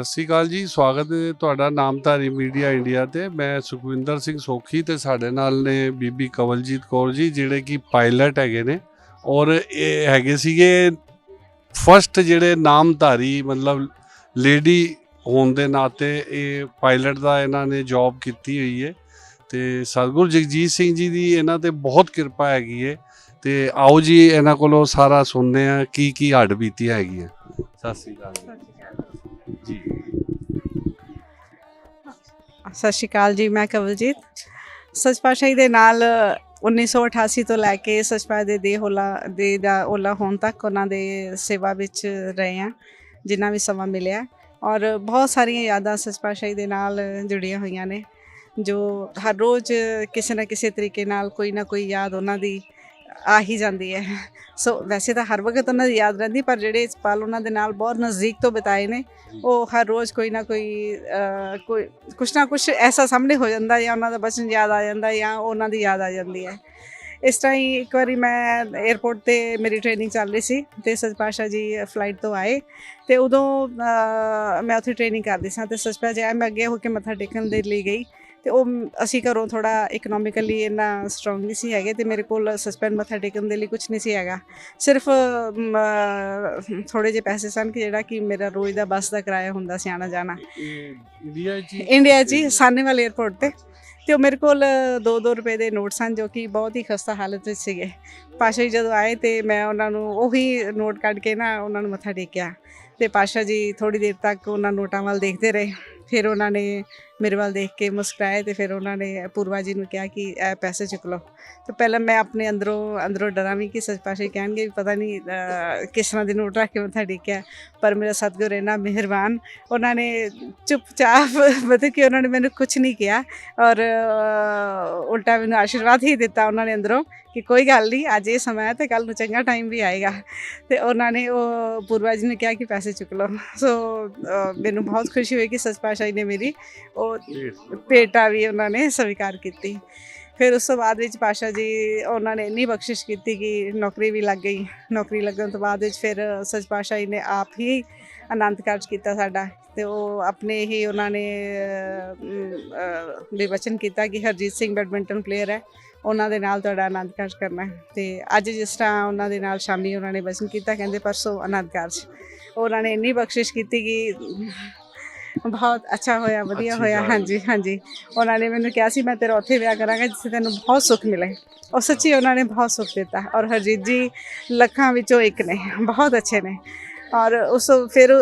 ਸਤਿ ਸ਼੍ਰੀ ਅਕਾਲ ਜੀ, ਸਵਾਗਤ ਹੈ ਤੁਹਾਡਾ ਨਾਮਧਾਰੀ ਮੀਡੀਆ ਇੰਡੀਆ ਤੇ। ਮੈਂ ਸੁਖਵਿੰਦਰ ਸਿੰਘ ਸੋਖੀ ਤੇ ਸਾਡੇ ਨਾਲ ਨੇ ਬੀਬੀ ਕਵਲਜੀਤ ਕੌਰ ਜੀ, ਜਿਹੜੇ ਕਿ ਪਾਇਲਟ ਹੈਗੇ ਨੇ। ਔਰ ਇਹ ਹੈਗੇ ਸੀਗੇ ਫਸਟ ਜਿਹੜੇ ਨਾਮਧਾਰੀ, ਮਤਲਬ ਲੇਡੀ ਹੋਣ ਦੇ ਨਾਤੇ ਇਹ ਪਾਇਲਟ ਦਾ ਇਹਨਾਂ ਨੇ ਜੌਬ ਕੀਤੀ ਹੋਈ ਹੈ। ਤੇ ਸਤਿਗੁਰੂ ਜਗਜੀਤ ਸਿੰਘ ਜੀ ਦੀ ਇਹਨਾਂ ਤੇ ਬਹੁਤ ਕਿਰਪਾ ਹੈਗੀ ਹੈ। ਤੇ ਆਓ ਜੀ, ਇਹਨਾਂ ਕੋਲੋਂ ਸਾਰਾ ਸੁਣਦੇ ਆ ਕੀ ਕੀ ਹੱਡ ਬੀਤੀ ਹੈਗੀ ਹੈ ਸਤਿ ਸ਼੍ਰੀ ਅਕਾਲ ਜੀ। ਸਤਿ ਸ਼੍ਰੀ ਅਕਾਲ ਜੀ, ਮੈਂ ਕਵਲਜੀਤ। ਸੱਚ ਪਾਤਸ਼ਾਹੀ ਦੇ ਨਾਲ 1988 ਤੋਂ ਲੈ ਕੇ ਸੱਚ ਦੇ ਦੇ ਹੋਲਾ ਦੇ ਦਾ ਹੋਲਾ ਹੋਣ ਤੱਕ ਉਹਨਾਂ ਦੇ ਸੇਵਾ ਵਿੱਚ ਰਹੇ ਆ ਜਿੰਨਾ ਵੀ ਸਮਾਂ ਮਿਲਿਆ। ਔਰ ਬਹੁਤ ਸਾਰੀਆਂ ਯਾਦਾਂ ਸੱਚ ਪਾਤਸ਼ਾਹੀ ਦੇ ਨਾਲ ਜੁੜੀਆਂ ਹੋਈਆਂ ਨੇ, ਜੋ ਹਰ ਰੋਜ਼ ਕਿਸੇ ਨਾ ਕਿਸੇ ਤਰੀਕੇ ਨਾਲ ਕੋਈ ਨਾ ਕੋਈ ਯਾਦ ਉਹਨਾਂ ਦੀ ਆ ਹੀ ਜਾਂਦੀ ਹੈ। ਸੋ ਵੈਸੇ ਤਾਂ ਹਰ ਵਕਤ ਉਹਨਾਂ ਦੀ ਯਾਦ ਰਹਿੰਦੀ ਪਰ ਜਿਹੜੇ ਇਸ ਪਲ ਉਹਨਾਂ ਦੇ ਨਾਲ ਬਹੁਤ ਨਜ਼ਦੀਕ ਤੋਂ ਬਿਤਾਏ ਨੇ ਉਹ ਹਰ ਰੋਜ਼ ਕੋਈ ਨਾ ਕੋਈ ਕੋਈ ਕੁਛ ਨਾ ਕੁਛ ਐਸਾ ਸਾਹਮਣੇ ਹੋ ਜਾਂਦਾ ਜਾਂ ਉਹਨਾਂ ਦਾ ਬਚਨ ਯਾਦ ਆ ਜਾਂਦਾ ਜਾਂ ਉਹਨਾਂ ਦੀ ਯਾਦ ਆ ਜਾਂਦੀ ਹੈ। ਇਸ ਤਰ੍ਹਾਂ ਹੀ ਇੱਕ ਵਾਰੀ ਮੈਂ 에어ਪੋਰਟ ਤੇ ਮੇਰੀ ਟ੍ਰੇਨਿੰਗ ਚੱਲ ਰਹੀ ਸੀ ਤੇ ਸਚਪਾਸ਼ਾ ਜੀ ਫਲਾਈਟ ਤੋਂ ਆਏ ਤੇ ਉਦੋਂ ਮੈਂ ਉੱਥੇ ਟ੍ਰੇਨਿੰਗ ਕਰਦੀ ਸਾਂ ਤੇ ਸਚਪਾ ਜੀ ਮੈਂ ਅੱਗੇ ਹੋ ਕੇ ਮੱਥਾ ਟੇਕਣ ਦੇ ਲਈ ਗਈ। ਤੇ ਉਹ ਅਸੀਂ ਘਰੋਂ ਥੋੜਾ ਇਕਨੋਮਿਕਲੀ ਇੰਨਾ ਸਟਰੋਂਗ ਨਹੀਂ ਸੀ ਹੈਗੇ ਤੇ ਮੇਰੇ ਕੋਲ ਸਸਪੈਂਡ ਮੱਥਾ ਟੇਕਣ ਦੇ ਲਈ ਕੁਝ ਨਹੀਂ ਸੀ ਹੈਗਾ। ਸਿਰਫ ਥੋੜੇ ਜਿਹੇ ਪੈਸੇ ਸਨ ਕਿ ਜਿਹੜਾ ਕਿ ਮੇਰਾ ਰੋਜ਼ ਦਾ ਬੱਸ ਦਾ ਕਿਰਾਇਆ ਹੁੰਦਾ ਸੀ ਆਣਾ ਜਾਣਾ ਇੰਡੀਆ ਹੀ- ਇੰਡੀਆ ਹੀ ਸਾਨੇਵਾਲ 에ਅਰਪੋਰਟ ਤੇ। ਤੇ ਉਹ ਮੇਰੇ ਕੋਲ 2-2 ਰੁਪਏ ਦੇ ਨੋਟ ਸਨ ਜੋ ਕਿ ਬਹੁਤ ਹੀ ਖਸਤਾ ਹਾਲਤ ਵਿੱਚ ਸੀਗੇ। ਪਾਸ਼ਾ ਜੀ ਜਦੋਂ ਆਏ ਤੇ ਮੈਂ ਉਹਨਾਂ ਨੂੰ ਉਹੀ ਨੋਟ ਕੱਢ ਕੇ ਨਾ ਉਹਨਾਂ ਨੂੰ ਮੱਥਾ ਟੇਕਿਆ। ਤੇ ਪਾਸ਼ਾ ਜੀ ਥੋੜੀ ਦੇਰ ਤੱਕ ਉਹਨਾਂ ਨੋਟਾਂ ਵੱਲ ਦੇਖਦੇ ਰਹੇ। ਫਿਰ ਉਹਨਾਂ ਨੇ ਮੇਰੇ ਵੱਲ ਦੇਖ ਕੇ ਮੁਸਕਰਾਏ ਤੇ ਫਿਰ ਉਹਨਾਂ ਨੇ ਪੂਰਵਾ ਜੀ ਨੂੰ ਕਿਹਾ ਕਿ, ਇਹ ਪੈਸੇ ਚੁੱਕ ਲਓ। ਤੇ ਪਹਿਲਾਂ ਮੈਂ ਆਪਣੇ ਅੰਦਰੋਂ ਅੰਦਰੋਂ ਡਰਾਂ ਵੀ ਕਿ ਸੱਚ ਪਾਸ਼ਾ ਕਹਿਣਗੇ ਵੀ ਪਤਾ ਨਹੀਂ ਕਿਸ ਤਰ੍ਹਾਂ ਦੀ ਨੋਟ ਰੱਖ ਕੇ ਮੱਥਾ ਟੇਕਿਆ। ਪਰ ਮੇਰਾ ਸਤਿਗੁਰ ਇੰਨਾ ਮਿਹਰਬਾਨ। ਉਹਨਾਂ ਨੇ ਚੁੱਪਚਾਪ ਮਤਲਬ ਕਿ ਉਹਨਾਂ ਨੇ ਮੈਨੂੰ ਕੁਝ ਨਹੀਂ ਕਿਹਾ ਔਰ ਉਲਟਾ ਮੈਨੂੰ ਆਸ਼ੀਰਵਾਦ ਹੀ ਦਿੱਤਾ ਉਹਨਾਂ ਨੇ ਅੰਦਰੋਂ ਕਿ ਕੋਈ ਗੱਲ ਨਹੀਂ, ਅੱਜ ਇਹ ਸਮਾਂ ਹੈ ਤੇ ਕੱਲ ਨੂੰ ਚੰਗਾ ਟਾਈਮ ਵੀ ਆਏਗਾ। ਤੇ ਉਹਨਾਂ ਨੇ ਉਹ ਪੂਰਵਾ ਜੀ ਨੇ ਕਿਹਾ ਕਿ ਪੈਸੇ ਚੁੱਕ ਲਓ। ਸੋ ਮੈਨੂੰ ਬਹੁਤ ਖੁਸ਼ੀ ਹੋਈ ਕਿ ਸੱਚ ਪਾਤਸ਼ਾਹ ਜੀ ਨੇ ਮੇਰੀ। ਉਹ ਭੇਟਾ ਵੀ ਉਹਨਾਂ ਨੇ ਸਵੀਕਾਰ ਕੀਤੀ। ਫਿਰ ਉਸ ਤੋਂ ਬਾਅਦ ਵਿੱਚ ਪਾਸ਼ਾ ਜੀ ਉਹਨਾਂ ਨੇ ਇੰਨੀ ਬਖਸ਼ਿਸ਼ ਕੀਤੀ ਕਿ ਨੌਕਰੀ ਵੀ ਲੱਗ ਗਈ। ਨੌਕਰੀ ਲੱਗਣ ਤੋਂ ਬਾਅਦ ਵਿੱਚ ਫਿਰ ਸੱਚ ਪਾਤਸ਼ਾਹ ਜੀ ਨੇ ਆਪ ਹੀ ਆਨੰਦ ਕਾਰਜ ਕੀਤਾ ਸਾਡਾ ਤੇ ਉਹ ਆਪਣੇ ਹੀ ਉਹਨਾਂ ਨੇ ਅਮ, ਅਹ, ਵੀ ਵਚਨ ਕੀਤਾ ਕਿ ਹਰਜੀਤ ਸਿੰਘ ਬੈਡਮਿੰਟਨ ਪਲੇਅਰ ਹੈ। ਉਹਨਾਂ ਦੇ ਨਾਲ ਤੁਹਾਡਾ ਆਨੰਦ ਕਾਰਜ ਕਰਨਾ ਹੈ। ਤੇ ਅੱਜ ਜਿਸ ਤਰ੍ਹਾਂ ਉਹਨਾਂ ਦੇ ਨਾਲ ਸ਼ਾਮੀ ਉਹਨਾਂ ਨੇ ਵਚਨ ਕੀਤਾ ਕਹਿੰਦੇ ਪਰਸੋਂ ਆਨੰਦ ਕਾਰਜ। ਉਹਨਾਂ ਨੇ ਇੰਨੀ ਬਖਸ਼ਿਸ਼ ਕੀਤੀ ਕਿ ਬਹੁਤ ਅੱਛਾ ਹੋਇਆ ਵਧੀਆ ਹੋਇਆ। ਹਾਂਜੀ ਹਾਂਜੀ। ਉਹਨਾਂ ਨੇ ਮੈਨੂੰ ਕਿਹਾ ਸੀ ਮੈਂ ਤੇਰਾ ਉੱਥੇ ਵਿਆਹ ਕਰਾਂਗਾ ਜਿੱਥੇ ਤੈਨੂੰ ਬਹੁਤ ਸੁੱਖ ਮਿਲੇ। ਔਰ ਸੱਚੀ ਉਹਨਾਂ ਨੇ ਬਹੁਤ ਸੁੱਖ ਦਿੱਤਾ ਔਰ ਹਰਜੀਤ ਜੀ ਲੱਖਾਂ ਵਿੱਚੋਂ ਇੱਕ ਨੇ ਬਹੁਤ ਅੱਛੇ ਨੇ। ਔਰ ਉਸ ਫਿਰ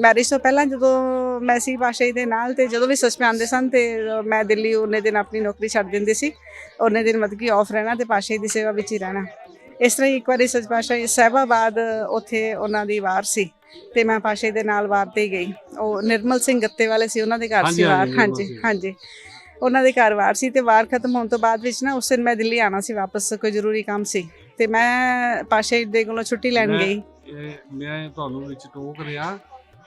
ਮੈਰਿਜ ਤੋਂ ਪਹਿਲਾਂ ਜਦੋਂ ਮੈਂ ਸੀ ਪਾਸ਼ਾ ਜੀ ਦੇ ਨਾਲ ਤੇ ਜਦੋਂ ਵੀ ਸੱਚ ਪੇ ਆਉਂਦੇ ਸਨ ਤੇ ਮੈਂ ਦਿੱਲੀ ਉਹਨੇ ਦਿਨ ਆਪਣੀ ਨੌਕਰੀ ਛੱਡ ਦਿੰਦੀ ਸੀ। ਉਹਨੇ ਦਿਨ ਮਤਲਬ ਕਿ ਆਫ ਰਹਿਣਾ ਤੇ ਪਾਸ਼ਾ ਜੀ ਦੀ ਸੇਵਾ ਵਿੱਚ ਹੀ ਰਹਿਣਾ। ਇਸ ਤਰ੍ਹਾਂ ਇੱਕ ਵਾਰੀ ਸੱਚ ਜੀ ਸਹਿਬਾਬਾਦ ਉੱਥੇ ਉਹਨਾਂ ਦੀ ਵਾਰ ਸੀ। ਤੇ ਮੈਂ ਪਾਸ਼ਾ ਦੇ ਨਾਲ ਵਾਰ ਤੇ ਗਈ। ਉਹ ਨਿਰਮਲ ਸਿੰਘ ਗੱਤੇ ਵਾਲੇ ਸੀ ਉਹਨਾਂ ਦੇ ਘਰ ਸੀ ਵਾਰ। ਹਾਂਜੀ, ਹਾਂਜੀ ਉਹਨਾਂ ਦੇ ਘਰ ਵਾਰ ਸੀ ਤੇ ਵਾਰ ਖਤਮ ਹੋਣ ਤੋਂ ਬਾਅਦ ਵਿੱਚ ਨਾ ਉਸ ਦਿਨ ਮੈਂ ਦਿੱਲੀ ਆਣਾ ਸੀ ਵਾਪਸ ਕੋਈ ਜ਼ਰੂਰੀ ਕੰਮ ਸੀ। ਤੇ ਮੈਂ ਪਾਸ਼ਾ ਦੇ ਕੋਲੋਂ ਛੁੱਟੀ ਲੈਣ ਗਈ। ਮੈਂ ਤੁਹਾਨੂੰ ਵਿੱਚ ਟੋਕ ਰਿਹਾ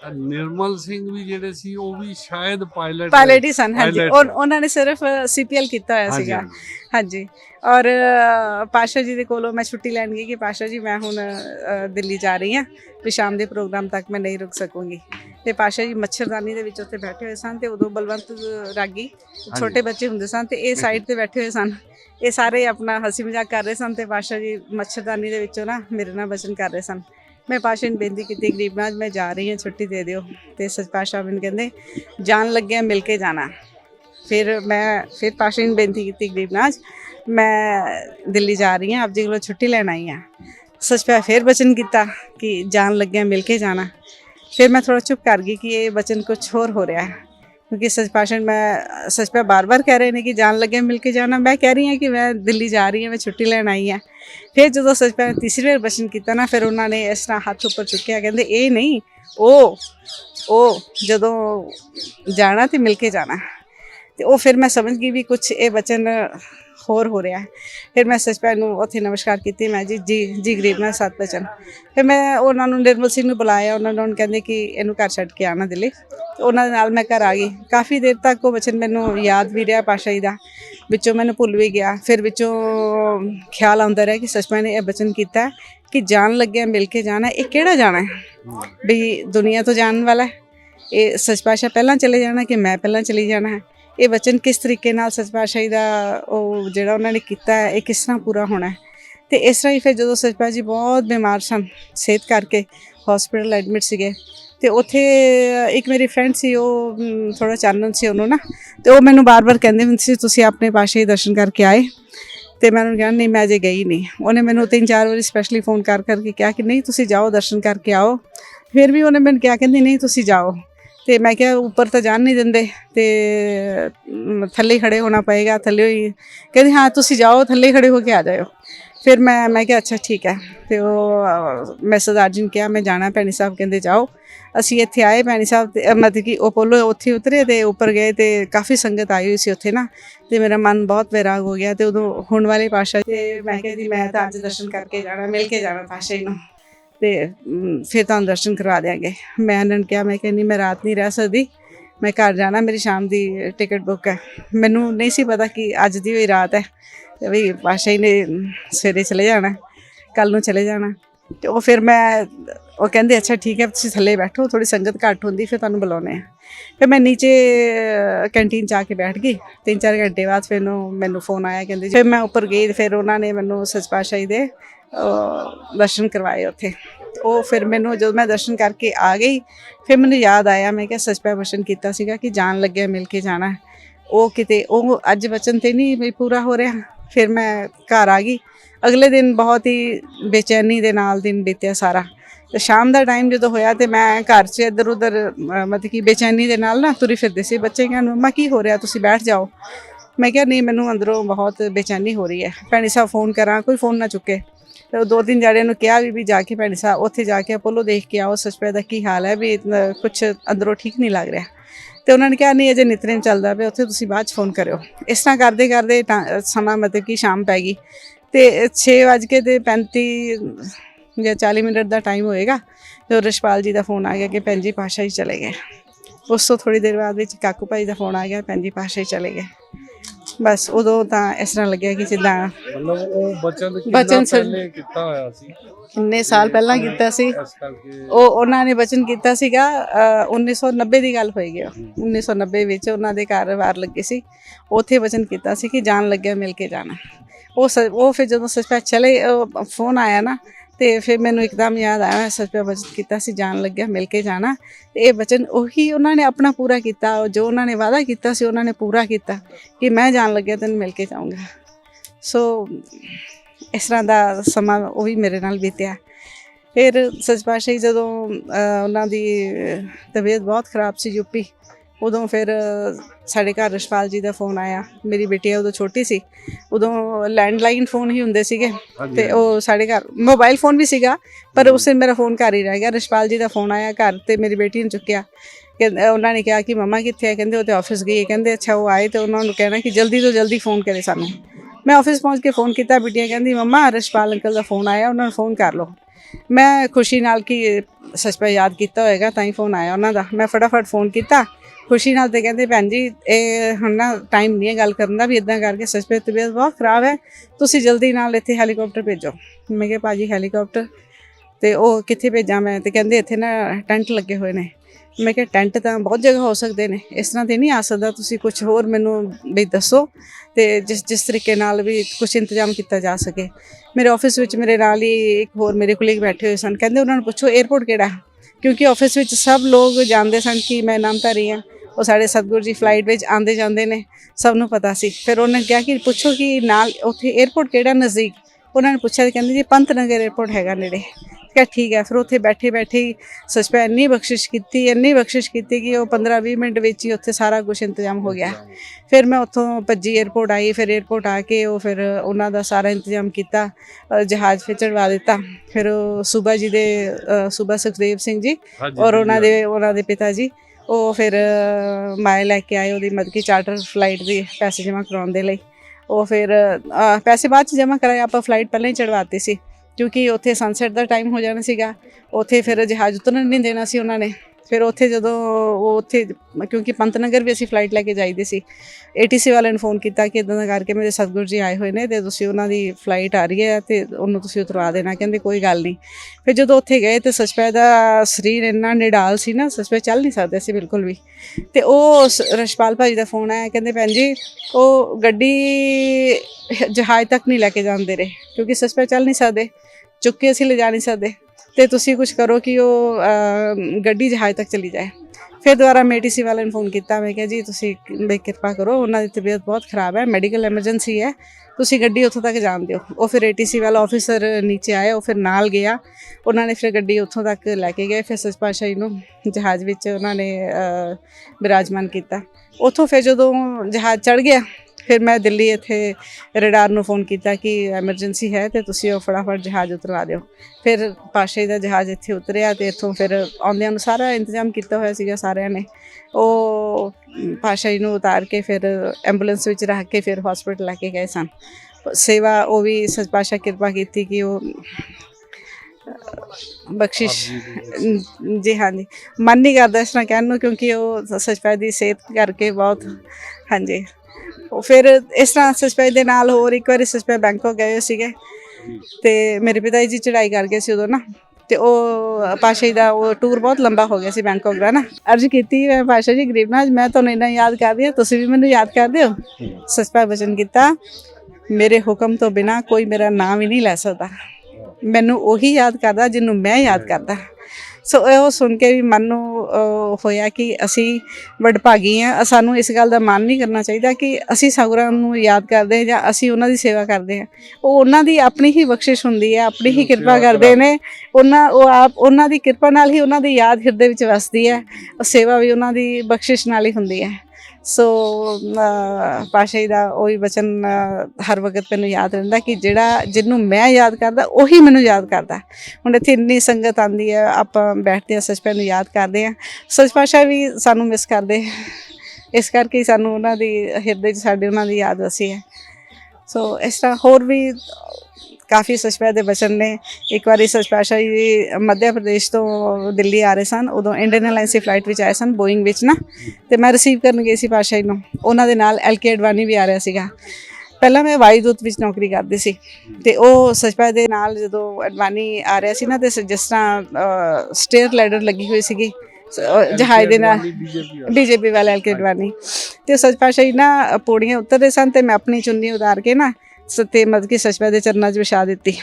ਨਿਰਮਲ ਸਿੰਘ ਵੀ ਜਿਹੜੇ ਸੀ ਉਹ ਵੀ ਸ਼ਾਇਦ ਪਾਇਲਟ ਪਾਇਲਟ ਹੀ ਸਨ ਹਾਂਜੀ। Pilot ਉਹ-। ਉਹਨਾਂ ਨੇ ਸਿਰਫ ਸੀਪੀਐਲ ਕੀਤਾ ਹੋਇਆ ਹਾਂਜੀ, ਸੀਗਾ। ਹਾਂਜੀ। ਹਾਂਜੀ। ਔਰ ਅ, ਪਾਸ਼ਾ ਜੀ ਦੇ ਕੋਲੋਂ ਮੈਂ ਛੁੱਟੀ ਲੈਣ ਗਈ ਕਿ ਪਾਸ਼ਾ ਜੀ ਮੈਂ ਹੁਣ ਅ, ਦਿੱਲੀ ਜਾ ਰਹੀ ਹਾਂ ਤੇ ਸ਼ਾਮ ਦੇ ਪ੍ਰੋਗਰਾਮ ਤੱਕ ਮੈਂ ਨਹੀਂ ਰੁਕ ਸਕੂੰਗੀ। ਤੇ ਪਾਸ਼ਾ ਜੀ ਮੱਛਰਦਾਨੀ ਦੇ ਵਿੱਚ ਉੱਥੇ ਬੈਠੇ ਹੋਏ ਸਨ ਤੇ ਉਦੋਂ ਬਲਵੰਤ ਰਾਗੀ ਛੋਟੇ ਬੱਚੇ ਹੁੰਦੇ ਸਨ ਤੇ ਇਹ ਸਾਈਡ ਤੇ ਬੈਠੇ ਹੋਏ ਸਨ। ਇਹ ਸਾਰੇ ਆਪਣਾ ਹਸੀ ਮਜ਼ਾਕ ਕਰ ਰਹੇ ਸਨ ਤੇ ਪਾਸ਼ਾ ਜੀ ਮੱਛਰਦਾਨੀ ਦੇ ਵਿੱਚੋਂ ਨਾ ਮੇਰੇ ਨਾਲ ਬਚਨ ਕਰ ਰਹੇ ਸਨ। ਮੈਂ ਪਾਸ਼ਾ ਨੂੰ ਬੇਨਤੀ ਕੀਤੀ, ਗਰੀਬ ਨਾਜ ਮੈਂ ਜਾ ਰਹੀ ਹਾਂ, ਛੁੱਟੀ ਦੇ ਦਿਓ। ਤੇ ਸਚ ਪਾਸ਼ਾ ਮੈਨੂੰ ਕਹਿੰਦੇ, ਜਾਣ ਲੱਗਿਆ, ਮਿਲ ਕੇ ਜਾਣਾ। ਫਿਰ ਮੈਂ, ਫਿਰ ਪਾਸ਼ਾ ਨੂੰ ਬੇਨਤੀ ਕੀਤੀ, ਗਰੀਬ ਨਾਜ ਮੈਂ ਦਿੱਲੀ ਜਾ ਰਹੀ ਹਾਂ, ਆਪ ਜੀ ਕੋਲੋਂ ਛੁੱਟੀ ਲੈਣ ਆਈ ਹਾਂ। ਸਚ ਪਿਆ ਫਿਰ ਬਚਨ ਕੀਤਾ ਕਿ ਜਾਣ ਲੱਗਿਆ, ਮਿਲ ਕੇ ਜਾਣਾ। ਫਿਰ ਮੈਂ ਥੋੜਾ ਚੁੱਪ ਕਰ ਗਈ ਕਿ ਇਹ ਬਚਨ ਕੁਝ ਹੋਰ ਹੋ ਰਿਹਾ ਹੈ। ਕਿਉਂਕਿ ਸਚ ਪਾਸ਼ਾ ਮੈਂ, ਸਚ ਪਿਆ ਬਾਰ-ਬਾਰ ਕਹਿ ਰਹੇ ਨੇ ਕਿ ਜਾਣ ਲੱਗਿਆ, ਮਿਲ ਕੇ ਜਾਣਾ। ਮੈਂ ਕਹਿ ਰਹੀ ਹਾਂ ਕਿ ਮੈਂ ਦਿੱਲੀ ਜਾ ਰਹੀ ਹਾਂ, ਮੈਂ ਛੁੱਟੀ ਲੈਣ ਆਈ ਹਾਂ। ਫਿਰ ਜਦੋਂ ਸਚ ਤੀਸਰੀ ਵਾਰ ਬਚਨ ਕੀਤਾ ਨਾ, ਫਿਰ ਉਹਨਾਂ ਨੇ ਇਸ ਤਰ੍ਹਾਂ ਹੱਥ ਉੱਪਰ ਚੁੱਕਿਆ, ਕਹਿੰਦੇ, ਇਹ ਨਹੀਂ, ਉਹ ਉਹ ਜਦੋਂ ਜਾਣਾ ਤੇ ਮਿਲ ਕੇ ਜਾਣਾ। ਤੇ ਉਹ ਫਿਰ ਮੈਂ ਸਮਝ ਗਈ ਵੀ ਕੁਝ ਇਹ ਬਚਨ ਹੋਰ ਹੋ ਰਿਹਾ ਫਿਰ ਮੈਂ ਸਚਪੈ ਨੂੰ ਉੱਥੇ ਨਮਸਕਾਰ ਕੀਤੀ, ਮੈਂ ਜੀ ਜੀ ਜੀ ਗਰੀਬ ਨਾਲ ਸਤ ਬਚਨ ਫਿਰ ਮੈਂ ਉਹਨਾਂ ਨੂੰ ਨਿਰਮਲ ਸਿੰਘ ਨੂੰ ਬੁਲਾਇਆ, ਉਹਨਾਂ ਨੂੰ ਕਹਿੰਦੇ ਕਿ ਇਹਨੂੰ ਘਰ ਛੱਡ ਕੇ ਆਣਾ ਦਿੱਲੀ। ਤੇ ਉਹਨਾਂ ਦੇ ਨਾਲ ਮੈਂ ਘਰ ਆ ਗਈ। ਕਾਫੀ ਦੇਰ ਤੱਕ ਉਹ ਬਚਨ ਮੈਨੂੰ ਯਾਦ ਵੀ ਰਿਹਾ ਪਾਸ਼ਾ ਜੀ ਦਾ। ਵਿੱਚੋਂ ਮੈਨੂੰ ਭੁੱਲ ਵੀ ਗਿਆ। ਫਿਰ ਵਿੱਚੋਂ ਖਿਆਲ ਆਉਂਦਾ ਰਿਹਾ ਕਿ ਸਚਪੈ ਨੇ ਇਹ ਬਚਨ ਕੀਤਾ ਕਿ ਜਾਣ ਲੱਗਿਆ, ਮਿਲ ਕੇ ਜਾਣਾ, ਇਹ ਕਿਹੜਾ ਜਾਣਾ ਹੈ? ਵੀ ਦੁਨੀਆ ਤੋਂ ਜਾਣ ਵਾਲਾ ਇਹ ਸੱਚ ਪਾਤਸ਼ਾਹ ਪਹਿਲਾਂ ਚਲੇ ਜਾਣਾ ਕਿ ਮੈਂ ਪਹਿਲਾਂ ਚਲੀ ਜਾਣਾ ਹੈ? ਇਹ ਵਚਨ ਕਿਸ ਤਰੀਕੇ ਨਾਲ ਸੱਚ ਪਾਤਸ਼ਾਹੀ ਦਾ ਉਹ ਜਿਹੜਾ ਉਹਨਾਂ ਨੇ ਕੀਤਾ ਹੈ, ਇਹ ਕਿਸ ਤਰ੍ਹਾਂ ਪੂਰਾ ਹੋਣਾ ਹੈ? ਤੇ ਇਸ ਤਰ੍ਹਾਂ ਹੀ ਫਿਰ ਜਦੋਂ ਸੱਚ ਜੀ ਬਹੁਤ ਬਿਮਾਰ ਸਨ, ਸਿਹਤ ਕਰਕੇ ਹਸਪੀਟਲ ਐਡਮਿਟ ਸੀਗੇ, ਤੇ ਉੱਥੇ ਇੱਕ ਮੇਰੀ ਫਰੈਂਡ ਸੀ, ਉਹ ਥੋੜਾ ਚਾਨਣ ਸੀ ਉਹਨੂੰ ਨਾ, ਤੇ ਉਹ ਮੈਨੂੰ ਬਾਰ-ਬਾਰ ਕਹਿੰਦੇ ਹੁੰਦੇ ਸੀ, ਤੁਸੀਂ ਆਪਣੇ ਪਾਸ਼ਾ ਦਰਸ਼ਨ ਕਰਕੇ ਆਏ? ਤੇ ਮੈਂ ਉਹਨੂੰ ਕਿਹਾ, ਨਹੀਂ, ਮੈਂ ਅਜੇ ਗਈ ਨਹੀਂ। ਉਹਨੇ ਮੈਨੂੰ ਤਿੰਨ ਚਾਰ ਵਾਰੀ ਸਪੈਸ਼ਲੀ ਫੋਨ ਕਰ ਕਰਕੇ ਕਿਹਾ ਕਿ, ਨਹੀਂ, ਤੁਸੀਂ ਜਾਓ, ਦਰਸ਼ਨ ਕਰਕੇ ਆਓ। ਫਿਰ ਵੀ ਉਹਨੇ ਮੈਨੂੰ ਕਿਹਾ ਕਹਿੰਦੀ ਨਹੀਂ, ਤੁਸੀਂ ਜਾਓ। ਤੇ ਮੈਂ ਕਿਹਾ ਉੱਪਰ ਤਾਂ ਜਾਣ ਨਹੀਂ ਦਿੰਦੇ ਤੇ ਥੱਲੇ ਹੀ ਖੜੇ ਹੋਣਾ ਪਏਗਾ, ਥੱਲੇ ਹੀ। ਕਹਿੰਦੀ, ਹਾਂ, ਤੁਸੀਂ ਜਾਓ, ਥੱਲੇ ਹੀ ਖੜੇ ਹੋ ਕੇ ਆ ਜਾਇਓ। ਫਿਰ ਮੈਂ ਮੈਂ ਕਿਹਾ, ਅੱਛਾ, ਠੀਕ ਹੈ। ਤੇ ਉਹ ਮੈਂ ਸਰਦਾਰ ਜੀ ਨੂੰ ਕਿਹਾ, ਮੈਂ ਜਾਣਾ ਭੈਣੀ ਸਾਹਿਬ। ਕਹਿੰਦੇ, ਜਾਓ। ਅਸੀਂ ਇੱਥੇ ਆਏ, ਭੈਣੀ ਸਾਹਿਬ ਤੇ ਮਤਲਬ ਕਿ ਉਹ ਪੋਲੋ ਉੱਥੇ ਉਤਰੇ ਤੇ ਉੱਪਰ ਗਏ ਤੇ ਕਾਫੀ ਸੰਗਤ ਆਈ ਹੋਈ ਸੀ ਉੱਥੇ ਨਾ। ਤੇ ਮੇਰਾ ਮਨ ਬਹੁਤ ਵੈਰਾਗ ਹੋ ਗਿਆ ਤੇ ਉਦੋਂ ਹੁਣ ਵਾਲੇ ਪਾਸ਼ਾ ਤੇ ਮੈਂ ਕਿਹਾ ਜੀ, ਮੈਂ ਤਾਂ ਅੱਜ ਦਰਸ਼ਨ ਕਰਕੇ ਜਾਣਾ, ਮਿਲ ਕੇ ਜਾਣਾ ਪਾਸ਼ਾ ਜੀ ਨੂੰ। ਤੇ ਫਿਰ ਤੁਹਾਨੂੰ ਦਰਸ਼ਨ ਕਰਵਾ ਦਿਆਂਗੇ। ਮੈਂ ਇਹਨਾਂ ਨੂੰ ਕਿਹਾ, ਮੈਂ ਕਹਿੰਦੀ ਮੈਂ ਰਾਤ ਨਹੀਂ ਰਹਿ ਸਕਦੀ। ਮੈਂ ਘਰ ਜਾਣਾ, ਮੇਰੀ ਸ਼ਾਮ ਦੀ ਟਿਕਟ ਬੁੱਕ ਹੈ। ਮੈਨੂੰ ਨਹੀਂ ਸੀ ਪਤਾ ਕਿ ਅੱਜ ਦੀ ਹੋਈ ਰਾਤ ਹੈ। ਵੀ ਪਾਸ਼ਾ ਜੀ ਨੇ ਸਵੇਰੇ ਚਲੇ ਜਾਣਾ ਕੱਲ ਨੂੰ ਚਲੇ ਜਾਣਾ। ਤੇ ਉਹ ਫਿਰ ਮੈਂ, ਉਹ ਕਹਿੰਦੇ, ਅੱਛਾ, ਠੀਕ ਹੈ, ਤੁਸੀਂ ਥੱਲੇ ਬੈਠੋ ਥੋੜੀ ਸੰਗਤ ਘੱਟ ਹੁੰਦੀ, ਫਿਰ ਤੁਹਾਨੂੰ ਬੁਲਾਉਨੇ ਆ ਫਿਰ ਮੈਂ ਨੀਚੇ ਕੈਂਟੀਨ ਜਾ ਕੇ ਬੈਠ ਗਈ। ਤਿੰਨ ਚਾਰ ਘੰਟੇ ਬਾਅਦ ਫਿਰ ਨੂੰ ਮੈਨੂੰ ਫੋਨ ਆਇਆ, ਕਹਿੰਦੇ, ਜੀ ਫਿਰ ਮੈਂ ਉੱਪਰ ਗਈ ਫਿਰ ਉਹਨਾਂ ਨੇ ਮੈਨੂੰ ਸੱਚ ਪਾਤਸ਼ਾਹੀ ਦੇ ਦਰਸ਼ਨ ਕਰਵਾਏ ਉੱਥੇ। ਉਹ ਫਿਰ ਮੈਨੂੰ ਜਦੋਂ ਮੈਂ ਦਰਸ਼ਨ ਕਰਕੇ ਆ ਗਈ, ਫਿਰ ਮੈਨੂੰ ਯਾਦ ਆਇਆ, ਮੈਂ ਕਿਹਾ ਸੱਚ ਵਚਨ ਕੀਤਾ ਸੀਗਾ ਕਿ ਜਾਣ ਲੱਗਿਆ, ਮਿਲ ਕੇ ਜਾਣਾ। ਉਹ ਕਿਤੇ, ਉਹ ਅੱਜ ਵਚਨ ਤੇ ਨਹੀਂ ਵੀ ਪੂਰਾ ਹੋ ਰਿਹਾ। ਫਿਰ ਮੈਂ ਘਰ ਆ ਗਈ। ਅਗਲੇ ਦਿਨ ਬਹੁਤ ਹੀ ਬੇਚੈਨੀ ਦੇ ਨਾਲ ਦਿਨ ਬੀਤਿਆ ਸਾਰਾ। ਤੇ ਸ਼ਾਮ ਦਾ ਟਾਈਮ ਜਦੋਂ ਹੋਇਆ ਤੇ ਮੈਂ ਘਰ 'ਚ ਇੱਧਰ ਉੱਧਰ ਮਤਲਬ ਕਿ ਬੇਚੈਨੀ ਦੇ ਨਾਲ ਨਾ ਤੁਰੀ ਫਿਰਦੇ ਸੀ ਬੱਚੇ ਕਹਿੰਦੇ ਮੰਮਾ ਕੀ ਹੋ ਰਿਹਾ? ਤੁਸੀਂ ਬੈਠ ਜਾਓ। ਮੈਂ ਕਿਹਾ, ਨਹੀਂ, ਮੈਨੂੰ ਅੰਦਰੋਂ ਬਹੁਤ ਬੇਚੈਨੀ ਹੋ ਰਹੀ ਹੈ। ਭੈਣੀ ਸਾਹਿਬ ਫੋਨ ਕਰਾਂ, ਕੋਈ ਫੋਨ ਨਾ ਚੁੱਕੇ। ਤੇ ਉਹ ਦੋ ਤਿੰਨ ਜਣਿਆਂ ਨੂੰ ਕਿਹਾ ਵੀ ਵੀ ਜਾ ਕੇ ਭੈਣ ਸਾਹਿਬ, ਉੱਥੇ ਜਾ ਕੇ ਅਪੋਲੋ ਦੇਖ ਕੇ ਆਓ ਸੱਚਪੇ ਦਾ ਕੀ ਹਾਲ ਹੈ ਵੀ ਕੁਝ ਅੰਦਰੋਂ ਠੀਕ ਨਹੀਂ ਲੱਗ ਰਿਹਾ। ਤੇ ਉਹਨਾਂ ਨੇ ਕਿਹਾ, ਨਹੀਂ, ਅਜੇ ਨਿਤਨੇਮ ਚੱਲਦਾ ਪਿਆ, ਉੱਥੇ ਤੁਸੀਂ ਬਾਅਦ ਚ ਫੋਨ ਕਰਿਓ। ਇਸ ਤਰ੍ਹਾਂ ਕਰਦੇ ਕਰਦੇ ਟਾ- ਸਮਾਂ ਮਤਲਬ ਕਿ ਸ਼ਾਮ ਪੈ ਗਈ। ਤੇ 6 ਵਜ ਕੇ ਤੇ 35 ਜਾਂ 40 ਮਿੰਟ ਦਾ ਟਾਈਮ ਹੋਏਗਾ, ਤੇ ਰਿਸ਼ਪਾਲ ਜੀ ਦਾ ਫੋਨ ਆ ਗਿਆ ਕਿ ਭੈਣ ਜੀ ਪਾਸ਼ਾ ਹੀ ਚਲੇ ਗਏ। ਉਸ ਤੋਂ ਥੋੜੀ ਦੇਰ ਬਾਅਦ ਵਿੱਚ ਕਾਕੂ ਭਾਈ ਦਾ ਫੋਨ ਆ ਗਿਆ, ਭੈਣ ਜੀ ਪਾਸ਼ਾ ਹੀ ਚਲੇ ਗਏ। ਬਸ ਉਦੋਂ ਤਾਂ ਇਸ ਤਰ੍ਹਾਂ ਲੱਗਿਆ ਕਿ ਜਿੱਦਾਂ ਮਤਲਬ ਉਹ ਬਚਨ ਬਚਨ ਸਰ- ਪਹਿਲੇ ਕੀਤਾ ਹੋਇਆ ਸੀ? ਕਿੰਨੇ ਸਾਲ ਪਹਿਲਾਂ ਕੀਤਾ ਸੀ? ਇਸ ਕਰਕੇ ਉਹ ਉਹਨਾਂ ਨੇ ਵਚਨ ਕੀਤਾ ਸੀਗਾ ਅ, 1990 ਦੀ ਗੱਲ ਹੋਏਗੀ ਉਹ। 1990 ਵਿੱਚ ਉਹਨਾਂ ਦੇ ਘਰ ਵਾਰ ਲੱਗੇ ਸੀ। ਉੱਥੇ ਵਚਨ ਕੀਤਾ ਸੀ ਕਿ ਜਾਣ ਲੱਗਿਆ ਮਿਲ ਕੇ ਜਾਣਾ। ਉਹ ਸ- ਉਹ ਫਿਰ ਜਦੋਂ ਸੱਚਪਾ ਚਲੇ ਫੋਨ ਆਇਆ ਨਾ ਤੇ ਫਿਰ ਮੈਨੂੰ ਇੱਕਦਮ ਯਾਦ ਆਇਆ, ਮੈਂ ਸੱਚਪਾ ਬਚਨ ਕੀਤਾ ਸੀ, ਜਾਣ ਲੱਗਿਆ, ਮਿਲ ਕੇ ਜਾਣਾ। ਤੇ ਇਹ ਬਚਨ ਉਹੀ ਉਹਨਾਂ ਨੇ ਆਪਣਾ ਪੂਰਾ ਕੀਤਾ ਜੋ ਉਹਨਾਂ ਨੇ ਵਾਅਦਾ ਕੀਤਾ ਸੀ, ਉਹਨਾਂ ਨੇ ਪੂਰਾ ਕੀਤਾ ਕਿ ਮੈਂ ਜਾਣ ਲੱਗਿਆ, ਤੈਨੂੰ ਮਿਲ ਕੇ ਜਾਊਂਗਾ। ਸੋ ਇਸ ਤਰ੍ਹਾਂ ਦਾ ਸਮਾਂ ਉਹ ਵੀ ਮੇਰੇ ਨਾਲ ਬੀਤਿਆ। ਫਿਰ ਸੱਚ ਪਾਤਸ਼ਾਹੀ ਜਦੋਂ ਉਹਨਾਂ ਦੀ ਤਬੀਅਤ ਬਹੁਤ ਖਰਾਬ ਸੀ ਯੂਪੀ ਉਦੋਂ ਫਿਰ ਸਾਡੇ ਘਰ ਰਸ਼ਪਾਲ ਜੀ ਦਾ ਫੋਨ ਆਇਆ। ਮੇਰੀ ਬੇਟੀ ਉਦੋਂ ਛੋਟੀ ਸੀ। ਉਦੋਂ ਲੈਂਡਲਾਈਨ ਫੋਨ ਹੀ ਹੁੰਦੇ ਸੀਗੇ। ਤੇ ਉਹ ਸਾਡੇ ਘਰ ਮੋਬਾਈਲ ਫੋਨ ਵੀ ਸੀਗਾ ਪਰ ਉਸੇ ਮੇਰਾ ਫੋਨ ਘਰ ਹੀ ਰਹਿ ਗਿਆ। ਰਸ਼ਪਾਲ ਜੀ ਦਾ ਫੋਨ ਆਇਆ ਘਰ ਤੇ ਮੇਰੀ ਬੇਟੀ ਨੇ ਚੁੱਕਿਆ। ਉਹਨਾਂ ਨੇ ਕਿਹਾ ਕਿ ਮਮਾ ਕਿੱਥੇ ਹੈ ਕਹਿੰਦੇ ਉਹ ਤੇ ਆਫਿਸ ਗਈ ਹੈ। ਕਹਿੰਦੇ ਅੱਛਾ ਉਹ ਆਏ ਤੇ ਉਹਨਾਂ ਨੂੰ ਕਹਿਣਾ ਕਿ ਜਲਦੀ ਤੋਂ ਜਲਦੀ ਫੋਨ ਕਰੇ ਸਾਨੂੰ। ਮੈਂ ਆਫਿਸ ਪਹੁੰਚ ਕੇ ਫੋਨ ਕੀਤਾ ਬਿਟੀਆ ਕਹਿੰਦੀ ਮਮਾ ਰਸ਼ਪਾਲ ਅੰਕਲ ਦਾ ਫੋਨ ਆਇਆ ਉਹਨਾਂ ਨੂੰ ਫੋਨ ਕਰ ਲਓ। ਮੈਂ ਖੁਸ਼ੀ ਨਾਲ ਕਿ ਸੱਚ ਪੈ ਯਾਦ ਕੀਤਾ ਹੋਏਗਾ ਤਾਂ ਹੀ ਫੋਨ ਆਇਆ ਉਹਨਾਂ ਦਾ। ਮੈਂ ਫਟਾਫਟ ਫੋਨ ਕੀਤਾ। ਖੁਸ਼ੀ ਨਾਲ ਤੇ ਕਹਿੰਦੇ, ਭੈਣ ਜੀ, ਇਹ ਹੁਣ ਨਾ ਟਾਈਮ ਨਹੀਂ ਹੈ ਗੱਲ ਕਰਨ ਦਾ, ਵੀ ਇਦਾਂ ਕਰਕੇ ਸੱਚ ਪੈ ਤਬੀਅਤ ਬਹੁਤ ਖਰਾਬ ਹੈ। ਤੁਸੀਂ ਜਲਦੀ ਨਾਲ ਇੱਥੇ ਹੈਲੀਕਾਪਟਰ ਭੇਜੋ। ਮੈਂ ਕਿਹਾ, ਭਾਜੀ ਹੈਲੀਕਾਪਟਰ ਤੇ ਉਹ ਕਿੱਥੇ ਭੇਜਾਂ ਮੈਂ? ਤੇ ਕਹਿੰਦੇ, ਇੱਥੇ ਨਾ ਟੈਂਟ ਲੱਗੇ ਹੋਏ ਨੇ। ਮੈਂ ਕਿਹਾ, ਟੈਂਟ ਤਾਂ ਬਹੁਤ ਜਗ੍ਹਾ ਹੋ ਸਕਦੇ ਨੇ। ਇਸ ਤਰ੍ਹਾਂ ਤੇ ਨਹੀਂ ਆ ਸਕਦਾ, ਤੁਸੀਂ ਕੁਝ ਹੋਰ ਮੈਨੂੰ ਵੀ ਦੱਸੋ ਤੇ ਜਿਸ ਜਿਸ ਤਰੀਕੇ ਨਾਲ ਵੀ ਕੁਝ ਇੰਤਜ਼ਾਮ ਕੀਤਾ ਜਾ ਸਕੇ। ਮੇਰੇ ਆਫਿਸ ਵਿੱਚ ਮੇਰੇ ਨਾਲ ਹੀ ਇੱਕ ਹੋਰ ਮੇਰੇ ਕੋਲੀਗ ਬੈਠੇ ਹੋਏ ਸਨ। ਕਹਿੰਦੇ, ਉਹਨਾਂ ਨੂੰ ਪੁੱਛੋ 에어ਪੋਰਟ ਕਿਹੜਾ? ਕਿਉਂਕਿ ਆਫਿਸ ਵਿੱਚ ਸਭ ਲੋਕ ਜਾਣਦੇ ਸਨ ਕਿ ਮੈਂ ਨਾਮਧਾਰੀ ਹਾਂ। ਉਹ ਸਾਡੇ ਸਤਗੁਰ ਜੀ ਫਲਾਈਟ ਵਿੱਚ ਆਂਦੇ ਜਾਂਦੇ ਨੇ ਸਭ ਨੂੰ ਪਤਾ ਸੀ। ਫਿਰ ਉਹਨੇ ਕਿਹਾ ਕਿ ਪੁੱਛੋ ਕਿ ਨਾਲ ਉੱਥੇ 에어ਪੋਰਟ ਕਿਹੜਾ ਨਜ਼ਦੀਕ? ਉਹਨਾਂ ਨੇ ਪੁੱਛਿਆ ਕਹਿੰਦੇ ਜੀ ਪੰਤ ਨਗਰ 에어ਪੋਰਟ ਹੈਗਾ ਨੇੜੇ। ਕਿਹਾ ਠੀਕ ਹੈ ਫਿਰ ਉੱਥੇ ਬੈਠੇ ਬੈਠੇ ਸੱਚ ਇੰਨੀ ਬਖਸ਼ਿਸ਼ ਕੀਤੀ ਇੰਨੀ ਬਖਸ਼ਿਸ਼ ਕੀਤੀ ਕਿ ਉਹ 15-20 ਮਿੰਟ ਵਿੱਚ ਹੀ ਉੱਥੇ ਸਾਰਾ ਕੁਝ ਇੰਤਜ਼ਾਮ ਹੋ ਗਿਆ। ਫਿਰ ਮੈਂ ਉੱਥੋਂ ਭੱਜੀ 에어ਪੋਰਟ ਆਈ ਫਿਰ 에어ਪੋਰਟ ਆ ਕੇ ਉਹ ਫਿਰ ਉਹਨਾਂ ਦਾ ਸਾਰਾ ਇੰਤਜ਼ਾਮ ਕੀਤਾ ਜਹਾਜ਼ ਫਿਰ ਚੜਵਾ ਦਿੱਤਾ। ਫਿਰ ਉਹ ਸੂਬਾ ਜੀ ਦੇ ਸੂਬਾ ਸੁਖਦੇਵ ਸਿੰਘ ਜੀ ਔਰ ਉਹਨਾਂ ਦੇ ਉਹਨਾਂ ਦੇ ਪਿਤਾ ਜੀ। ਉਹ ਫਿਰ ਅ, ਮਾਏ ਲੈ ਕੇ ਆਏ ਉਹਦੀ ਮਤਲਬ ਕਿ ਚਾਰਟਰ ਫਲਾਈਟ ਦੀ ਪੈਸੇ ਜਮ੍ਹਾਂ ਕਰਾਉਣ ਦੇ ਲਈ। ਉਹ ਫਿਰ ਪੈਸੇ ਬਾਅਦ ਚ ਜਮ੍ਹਾਂ ਕਰਾਏ ਆਪਾਂ ਫਲਾਈਟ ਪਹਿਲਾਂ ਹੀ ਚੜਵਾਤੀ ਸੀ ਕਿਉਂਕਿ ਉੱਥੇ ਸਨਸੈਟ ਦਾ ਟਾਈਮ ਹੋ ਜਾਣਾ ਸੀਗਾ। ਉੱਥੇ ਫਿਰ ਜਹਾਜ਼ ਉਤਰਨ ਨਹੀਂ ਦੇਣਾ ਸੀ ਉਹਨਾਂ ਨੇ। ਫਿਰ ਉੱਥੇ ਜਦੋਂ ਉਹ ਉੱਥੇ, ਕਿਉਂਕਿ ਪੰਤਨਗਰ ਵੀ ਅਸੀਂ ਫਲਾਈਟ ਲੈ ਕੇ ਜਾਈਦੇ ਸੀ। ਏਟੀਸੀ ਵਾਲਿਆਂ ਨੂੰ ਫੋਨ ਕੀਤਾ ਕਿ ਇਦਾਂ ਦਾ ਕਰਕੇ ਮੇਰੇ ਸਤਗੁਰੂ ਜੀ ਆਏ ਹੋਏ ਨੇ ਤੇ ਤੁਸੀਂ ਉਹਨਾਂ ਦੀ ਫਲਾਈਟ ਆ ਰਹੀ ਹੈ ਤੇ ਉਹਨੂੰ ਤੁਸੀਂ ਉਤਰਵਾ ਦੇਣਾ। ਕਹਿੰਦੇ ਕੋਈ ਗੱਲ ਨਹੀਂ। ਫਿਰ ਜਦੋਂ ਉੱਥੇ ਗਏ ਤੇ ਸਚਪੈ ਦਾ ਸਰੀਰ ਇੰਨਾ ਨਿਡਾਲ ਸੀ ਨਾ ਸਚਪੈ ਚੱਲ ਨਹੀਂ ਸਕਦੇ ਸੀ ਬਿਲਕੁਲ ਵੀ। ਤੇ ਉਹ ਸ- ਰਸ਼ਪਾਲ ਭਾਜੀ ਦਾ ਫੋਨ ਆਇਆ, ਕਹਿੰਦੇ ਭੈਣ ਜੀ, ਉਹ ਗੱਡੀ ਜਹਾਜ਼ ਤੱਕ ਨਹੀਂ ਲੈ ਕੇ ਜਾਂਦੇ ਰਹੇ, ਕਿਉਂਕਿ ਸਚਪੈ ਚੱਲ ਨਹੀਂ ਸਕਦੇ, ਚੁੱਕ ਕੇ ਅਸੀਂ ਲਿਜਾ ਨਹੀਂ ਸਕਦੇ। ਤੇ ਤੁਸੀਂ ਕੁਝ ਕਰੋ ਕਿ ਉਹ ਗੱਡੀ ਜਹਾਜ਼ ਤੱਕ ਚਲੀ ਜਾਏ। ਫਿਰ ਦੁਬਾਰਾ ਮੇਟੀਸੀ ਵਾਲਿਆਂ ਨੂੰ ਫੋਨ ਕੀਤਾ ਮੈਂ ਕਿਹਾ ਜੀ ਤੁਸੀਂ ਬਈ ਕਿਰਪਾ ਕਰੋ ਉਹਨਾਂ ਦੀ ਤਬੀਅਤ ਬਹੁਤ ਖਰਾਬ ਹੈ ਮੈਡੀਕਲ ਐਮਰਜੈਂਸੀ ਹੈ ਤੁਸੀਂ ਗੱਡੀ ਉੱਥੋਂ ਤੱਕ ਜਾਣ ਦਿਓ। ਉਹ ਫਿਰ ਏਟੀਸੀ ਵਾਲਾ ਆਫੀਸਰ ਨੀਚੇ ਆਇਆ ਉਹ ਫਿਰ ਨਾਲ ਗਿਆ। ਉਹਨਾਂ ਨੇ ਫਿਰ ਗੱਡੀ ਉੱਥੋਂ ਤੱਕ ਲੈ ਕੇ ਗਏ ਫਿਰ ਸਚ ਨੂੰ ਜਹਾਜ਼ ਵਿੱਚ ਉਹਨਾਂ ਨੇ ਅਹ, ਬਿਰਾਜਮਾਨ ਕੀਤਾ। ਉੱਥੋਂ ਫਿਰ ਜਦੋਂ ਜਹਾਜ਼ ਚੜ ਗਿਆ ਫਿਰ ਮੈਂ ਦਿੱਲੀ ਇੱਥੇ ਰਡਾਰ ਨੂੰ ਫੋਨ ਕੀਤਾ ਕਿ ਐਮਰਜੈਂਸੀ ਹੈ ਤੇ ਤੁਸੀਂ ਉਹ ਫਟਾਫਟ ਜਹਾਜ਼ ਉਤਰਵਾ ਦਿਓ। ਫਿਰ ਪਾਸ਼ੇ ਦਾ ਜਹਾਜ਼ ਇੱਥੇ ਉਤਰਿਆ ਤੇ ਇੱਥੋਂ ਫਿਰ ਆਉਂਦਿਆਂ ਨੂੰ ਸਾਰਾ ਇੰਤਜ਼ਾਮ ਕੀਤਾ ਹੋਇਆ ਸੀਗਾ ਸਾਰਿਆਂ ਨੇ। ਉਹ ਪਾਸ਼ਾ ਜੀ ਨੂੰ ਉਤਾਰ ਕੇ ਫਿਰ ਐਂਬੂਲੈਂਸ ਵਿੱਚ ਰੱਖ ਕੇ ਫਿਰ ਹਸਪੀਟਲ ਲੈ ਕੇ ਗਏ ਸਨ। ਸੇਵਾ ਉਹ ਵੀ ਸਚ ਪਾਸ਼ਾ ਕਿਰਪਾ ਕੀਤੀ ਕਿ ਉਹ ਬਖਸ਼ਿਸ਼। ਜੀ ਹਾਂਜੀ ਮਨ ਨਹੀਂ ਕਰਦਾ ਇਸ ਤਰ੍ਹਾਂ ਕਹਿਣ ਨੂੰ ਕਿਉਂਕਿ ਉਹ ਸਚਪਾਈ ਦੀ ਸਿਹਤ ਕਰਕੇ ਬਹੁਤ ਹਾਂਜੀ। ਫਿਰ ਇਸ ਤਰ੍ਹਾਂ ਸਚਪਾਈ ਦੇ ਨਾਲ ਹੋਰ ਇੱਕ ਵਾਰੀ ਸਚਪਾਈ ਬੈਂਕਾਕ ਗਏ ਹੋਏ ਸੀਗੇ। ਤੇ ਮੇਰੇ ਪਿਤਾ ਜੀ ਚੜਾਈ ਕਰ ਗਏ ਸੀ ਉਦੋਂ ਨਾ। ਤੇ ਉਹ, ਪਾਸ਼ਾ ਜੀ ਦਾ ਉਹ ਟੂਰ ਬਹੁਤ ਲੰਬਾ ਹੋ ਗਿਆ ਸੀ ਬੈਂਕਾਕ ਦਾ ਨਾ। ਅਰਜ਼ ਕੀਤੀ ਮੈਂ, ਪਾਸ਼ਾ ਜੀ ਗਰੀਬਨਾਜ ਮੈਂ ਤੁਹਾਨੂੰ ਇੰਨਾ ਯਾਦ ਕਰਦੀ ਹਾਂ, ਤੁਸੀਂ ਵੀ ਮੈਨੂੰ ਯਾਦ ਕਰਦੇ ਹੋ ਸਚਪਾ ਬਚਨ ਕੀਤਾ, ਮੇਰੇ ਹੁਕਮ ਤੋਂ ਬਿਨਾ ਕੋਈ ਮੇਰਾ ਨਾਮ ਹੀ ਨਹੀਂ ਲੈ ਸਕਦਾ। ਮੈਨੂੰ ਉਹੀ ਯਾਦ ਕਰਦਾ, ਜਿਹਨੂੰ ਮੈਂ ਯਾਦ ਕਰਦਾ। ਸੋ ਇਹ ਸੁਣ ਕੇ ਵੀ ਮਨ ਨੂੰ ਹੋਇਆ ਕਿ ਅਸੀਂ ਵਡਭਾਗੀ ਆ ਸਾਨੂੰ ਇਸ ਗੱਲ ਦਾ ਮਾਨ ਨਹੀਂ ਕਰਨਾ ਚਾਹੀਦਾ ਕਿ ਅਸੀਂ ਸਗਰਾਂ ਨੂੰ ਯਾਦ ਕਰਦੇ ਜਾਂ ਅਸੀਂ ਉਹਨਾਂ ਦੀ ਸੇਵਾ ਕਰਦੇ ਹਾਂ। ਉਹ ਉਹਨਾਂ ਦੀ ਆਪਣੀ ਹੀ ਬਖਸ਼ਿਸ਼ ਹੁੰਦੀ ਹੈ ਆਪਣੀ ਹੀ ਕਿਰਪਾ ਕਰਦੇ ਨੇ। ਉਹਨਾਂ ਉਹ ਆਪ ਉਹਨਾਂ ਦੀ ਕਿਰਪਾ ਨਾਲ ਹੀ ਉਹਨਾਂ ਦੀ ਯਾਦ ਹਿਰਦੇ ਵਿੱਚ ਵਸਦੀ ਹੈ। ਉਹ ਸੇਵਾ ਵੀ ਉਹਨਾਂ ਦੀ ਬਖਸ਼ਿਸ਼ ਨਾਲ ਹੀ ਹੁੰਦੀ ਹੈ। ਸੋ ਅਹ, ਪਾਸ਼ਾ ਜੀ ਦਾ ਉਹੀ ਬਚਨ ਅਹ, ਹਰ ਵਕਤ ਮੈਨੂੰ ਯਾਦ ਰਹਿੰਦਾ ਕਿ ਜਿਹੜਾ ਜਿਹਨੂੰ ਮੈਂ ਯਾਦ ਕਰਦਾ ਉਹੀ ਮੈਨੂੰ ਯਾਦ ਕਰਦਾ। ਹੁਣ ਇੱਥੇ ਇੰਨੀ ਸੰਗਤ ਆਂਦੀ ਹੈ ਆਪਾਂ ਬੈਠਦੇ ਹਾਂ ਸੱਚ ਨੂੰ ਯਾਦ ਕਰਦੇ ਹਾਂ। ਸੱਚ ਪਾਸ਼ਾ ਵੀ ਸਾਨੂੰ ਮਿਸ ਕਰਦੇ ਇਸ ਕਰਕੇ ਸਾਨੂੰ ਉਹਨਾਂ ਦੀ ਹਿਰਦੇ 'ਚ ਸਾਡੇ ਉਹਨਾਂ ਦੀ ਯਾਦ ਵਸੀ ਹੈ। ਸੋ ਇਸ ਤਰ੍ਹਾਂ ਹੋਰ ਵੀ ਕਾਫੀ ਸਚਪੈ ਦੇ ਬਚਨ ਨੇ। ਇੱਕ ਵਾਰੀ ਸਚਪਾਸ਼ਾ ਜੀ ਮੱਧ ਪ੍ਰਦੇਸ਼ ਤੋਂ ਦਿੱਲੀ ਆ ਰਹੇ ਸਨ ਉਦੋਂ ਇੰਡੀਅਨ 에ਅਰਲਾਈਨਸ ਦੀ ਫਲਾਈਟ ਵਿੱਚ ਆਏ ਸਨ ਬੋਇੰਗ ਵਿੱਚ ਨਾ। ਤੇ ਮੈਂ ਰਿਸੀਵ ਕਰਨ ਗਈ ਸੀ ਪਾਸ਼ਾ ਜੀ ਨੂੰ। ਉਹਨਾਂ ਦੇ ਨਾਲ ਐਲਕੇ ਅਡਵਾਨੀ ਵੀ ਆ ਰਿਹਾ ਸੀਗਾ। ਪਹਿਲਾਂ ਮੈਂ ਵਾਯੂਦੂਤ ਵਿੱਚ ਨੌਕਰੀ ਕਰਦੀ ਸੀ। ਤੇ ਉਹ ਸਚਪਾ ਦੇ ਨਾਲ ਜਦੋਂ ਅਡਵਾਨੀ ਆ ਰਿਹਾ ਸੀ ਨਾ ਤੇ ਜਿਸ ਤਰ੍ਹਾਂ ਸਟੇਅਰ ਲੈਡਰ ਲੱਗੀ ਹੋਈ ਸੀਗੀ ਜਹਾਜ਼ ਦੇ ਨਾਲ ਬੀਜੇਪੀ ਵਾਲਾ। ਐਲਕੇ ਅਡਵਾਨੀ ਤੇ ਸਚ ਪਾਤਸ਼ਾਹ ਜੀ ਨਾ ਪੌੜੀਆਂ ਉਤਰਦੇ ਸਨ ਤੇ ਮੈਂ ਆਪਣੀ ਚੁੰਨੀ ਉਤਾਰ ਕੇ ਨਾ ਸਤੇ ਮਤਲਬ ਕਿ ਸਚਪਾ ਦੇ ਚਰਨਾਂ 'ਚ ਵਿਛਾ ਦਿੱਤੀ।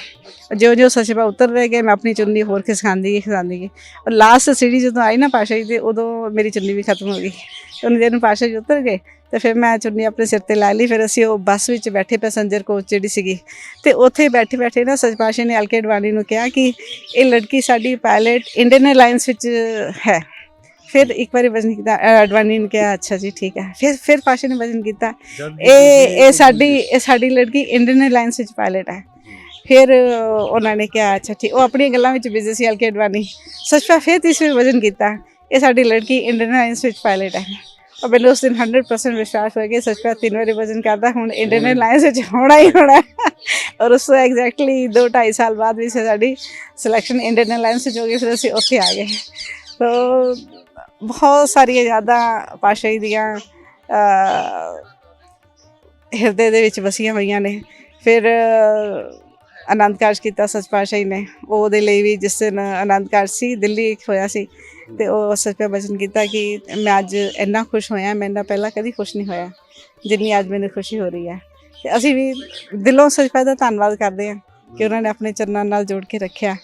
ਜੋ ਜਿਉਂ ਸਚਪਾ ਉਤਰ ਰਹੇ ਗਏ, ਮੈਂ ਆਪਣੀ ਚੁੰਨੀ ਹੋਰ ਖਿਸਕਾਉਂਦੀ ਗਈ ਖਿਸਕਾਉਂਦੀ ਗਈ। ਔਰ ਲਾਸਟ ਸੀੜੀ ਜਦੋਂ ਆਈ ਨਾ ਪਾਸ਼ਾ ਜੀ ਦੇ, ਉਦੋਂ ਮੇਰੀ ਚੁੰਨੀ ਵੀ ਖਤਮ ਹੋ ਗਈ। ਉਹਨੇ ਦੇਰ ਨੂੰ ਪਾਸ਼ਾ ਜੀ ਉਤਰ ਗਏ, ਤੇ ਫਿਰ ਮੈਂ ਚੁੰਨੀ ਆਪਣੇ ਸਿਰ ਤੇ ਲਾ ਲਈ। ਫਿਰ ਅਸੀਂ ਉਹ ਬੱਸ ਵਿੱਚ ਬੈਠੇ ਪੈਸੇਂਜਰ ਕੋਚ ਜਿਹੜੀ ਸੀਗੀ, ਤੇ ਉੱਥੇ ਬੈਠੇ ਬੈਠੇ ਨਾ ਸਚ ਪਾਤਸ਼ਾਹ ਨੇ ਐਲਕੇ ਅਡਵਾਨੀ ਨੂੰ ਕਿਹਾ ਕਿ ਇਹ ਲੜਕੀ ਸਾਡੀ ਪਾਇਲਟ ਇੰਡੀਅਨ 에ਅਰਲਾਈਨਸ ਵਿੱਚ ਹੈ। ਫਿਰ ਇੱਕ ਵਾਰੀ ਵਜਨ ਕੀਤਾ ਅਡਵਾਨੀ ਨੇ ਕਿਹਾ ਅੱਛਾ ਜੀ ਠੀਕ ਹੈ ਫਿਰ ਫਿਰ ਪਾਸ਼ੇ ਨੇ ਵਜਨ ਕੀਤਾ ਇਹ ਇਹ ਸਾਡੀ ਇਹ ਸਾਡੀ ਲੜਕੀ ਇੰਡੀਅਨ ਏਅਰਲਾਈਨਸ ਵਿੱਚ ਪਾਇਲਟ ਹੈ ਫਿਰ ਉਹਨਾਂ ਨੇ ਕਿਹਾ ਅੱਛਾ ਠੀਕ ਉਹ ਆਪਣੀਆਂ ਗੱਲਾਂ ਵਿੱਚ ਬਿਜ਼ੀ ਸੀ ਐਲ ਕੇ ਅਡਵਾਨੀ ਸੱਚਾ ਫਿਰ ਤੀਸਰੇ ਵਜਨ ਕੀਤਾ ਇਹ ਸਾਡੀ ਲੜਕੀ ਇੰਡੀਅਨ ਏਅਰਲਾਈਨਸ ਵਿੱਚ ਪਾਇਲਟ ਹੈ ਉਹ ਮੈਨੂੰ ਉਸ ਦਿਨ 100% ਵਿਸ਼ਵਾਸ ਹੋ ਗਿਆ ਸੱਚਾ ਤਿੰਨ ਵਾਰੀ ਵਜਨ ਕਰਦਾ ਹੁਣ ਇੰਡੀਅਨ ਏਅਰਲਾਈਨਸ ਵਿੱਚ ਹੋਣਾ ਹੀ ਹੋਣਾ ਔਰ ਉਸ ਤੋਂ ਐਗਜ਼ੈਕਟਲੀ 2 2.5 ਸਾਲ ਬਾਅਦ ਵੀ ਸਾਡੀ ਸਿਲੈਕਸ਼ਨ ਇੰਡੀਅਨ ਏਅਰਲਾਈਨਸ ਵਿੱਚ ਹੋ ਗਈ ਫਿਰ ਅਸੀਂ ਉੱਥੇ ਆ ਗਏ ਸੋ ਬਹੁਤ ਸਾਰੀਆਂ ਯਾਦਾਂ ਪਾਸ਼ਾ ਦੀਆਂ ਹਿਰਦੇ ਦੇ ਵਿੱਚ ਵਸੀਆਂ ਹੋਈਆਂ ਨੇ। ਫਿਰ ਆਨੰਦ ਕਾਰਜ ਕੀਤਾ ਸੱਚ ਪਾਤਸ਼ਾਹ ਜੀ ਨੇ। ਉਹਦੇ ਲਈ ਵੀ ਜਿਸ ਦਿਨ ਆਨੰਦ ਕਾਰਜ ਸੀ, ਦਿੱਲੀ ਹੋਇਆ ਸੀ, ਤੇ ਉਹ ਸੱਚਾ ਬਚਨ ਕੀਤਾ ਕਿ ਮੈਂ ਅੱਜ ਇੰਨਾ ਖੁਸ਼ ਹੋਇਆ, ਮੈਂ ਇੰਨਾ ਪਹਿਲਾਂ ਕਦੀ ਖੁਸ਼ ਨਹੀਂ ਹੋਇਆ, ਜਿੰਨੀ ਅੱਜ ਮੈਨੂੰ ਖੁਸ਼ੀ ਹੋ ਰਹੀ ਹੈ। ਤੇ ਅਸੀਂ ਵੀ ਦਿਲੋਂ ਸੱਚਾ ਦਾ ਧੰਨਵਾਦ ਕਰਦੇ ਹਾਂ। ਕਿ ਉਹਨਾਂ ਨੇ ਆਪਣੇ ਚਰਨਾਂ ਨਾਲ ਜੋੜ ਕੇ ਰੱਖਿਆ।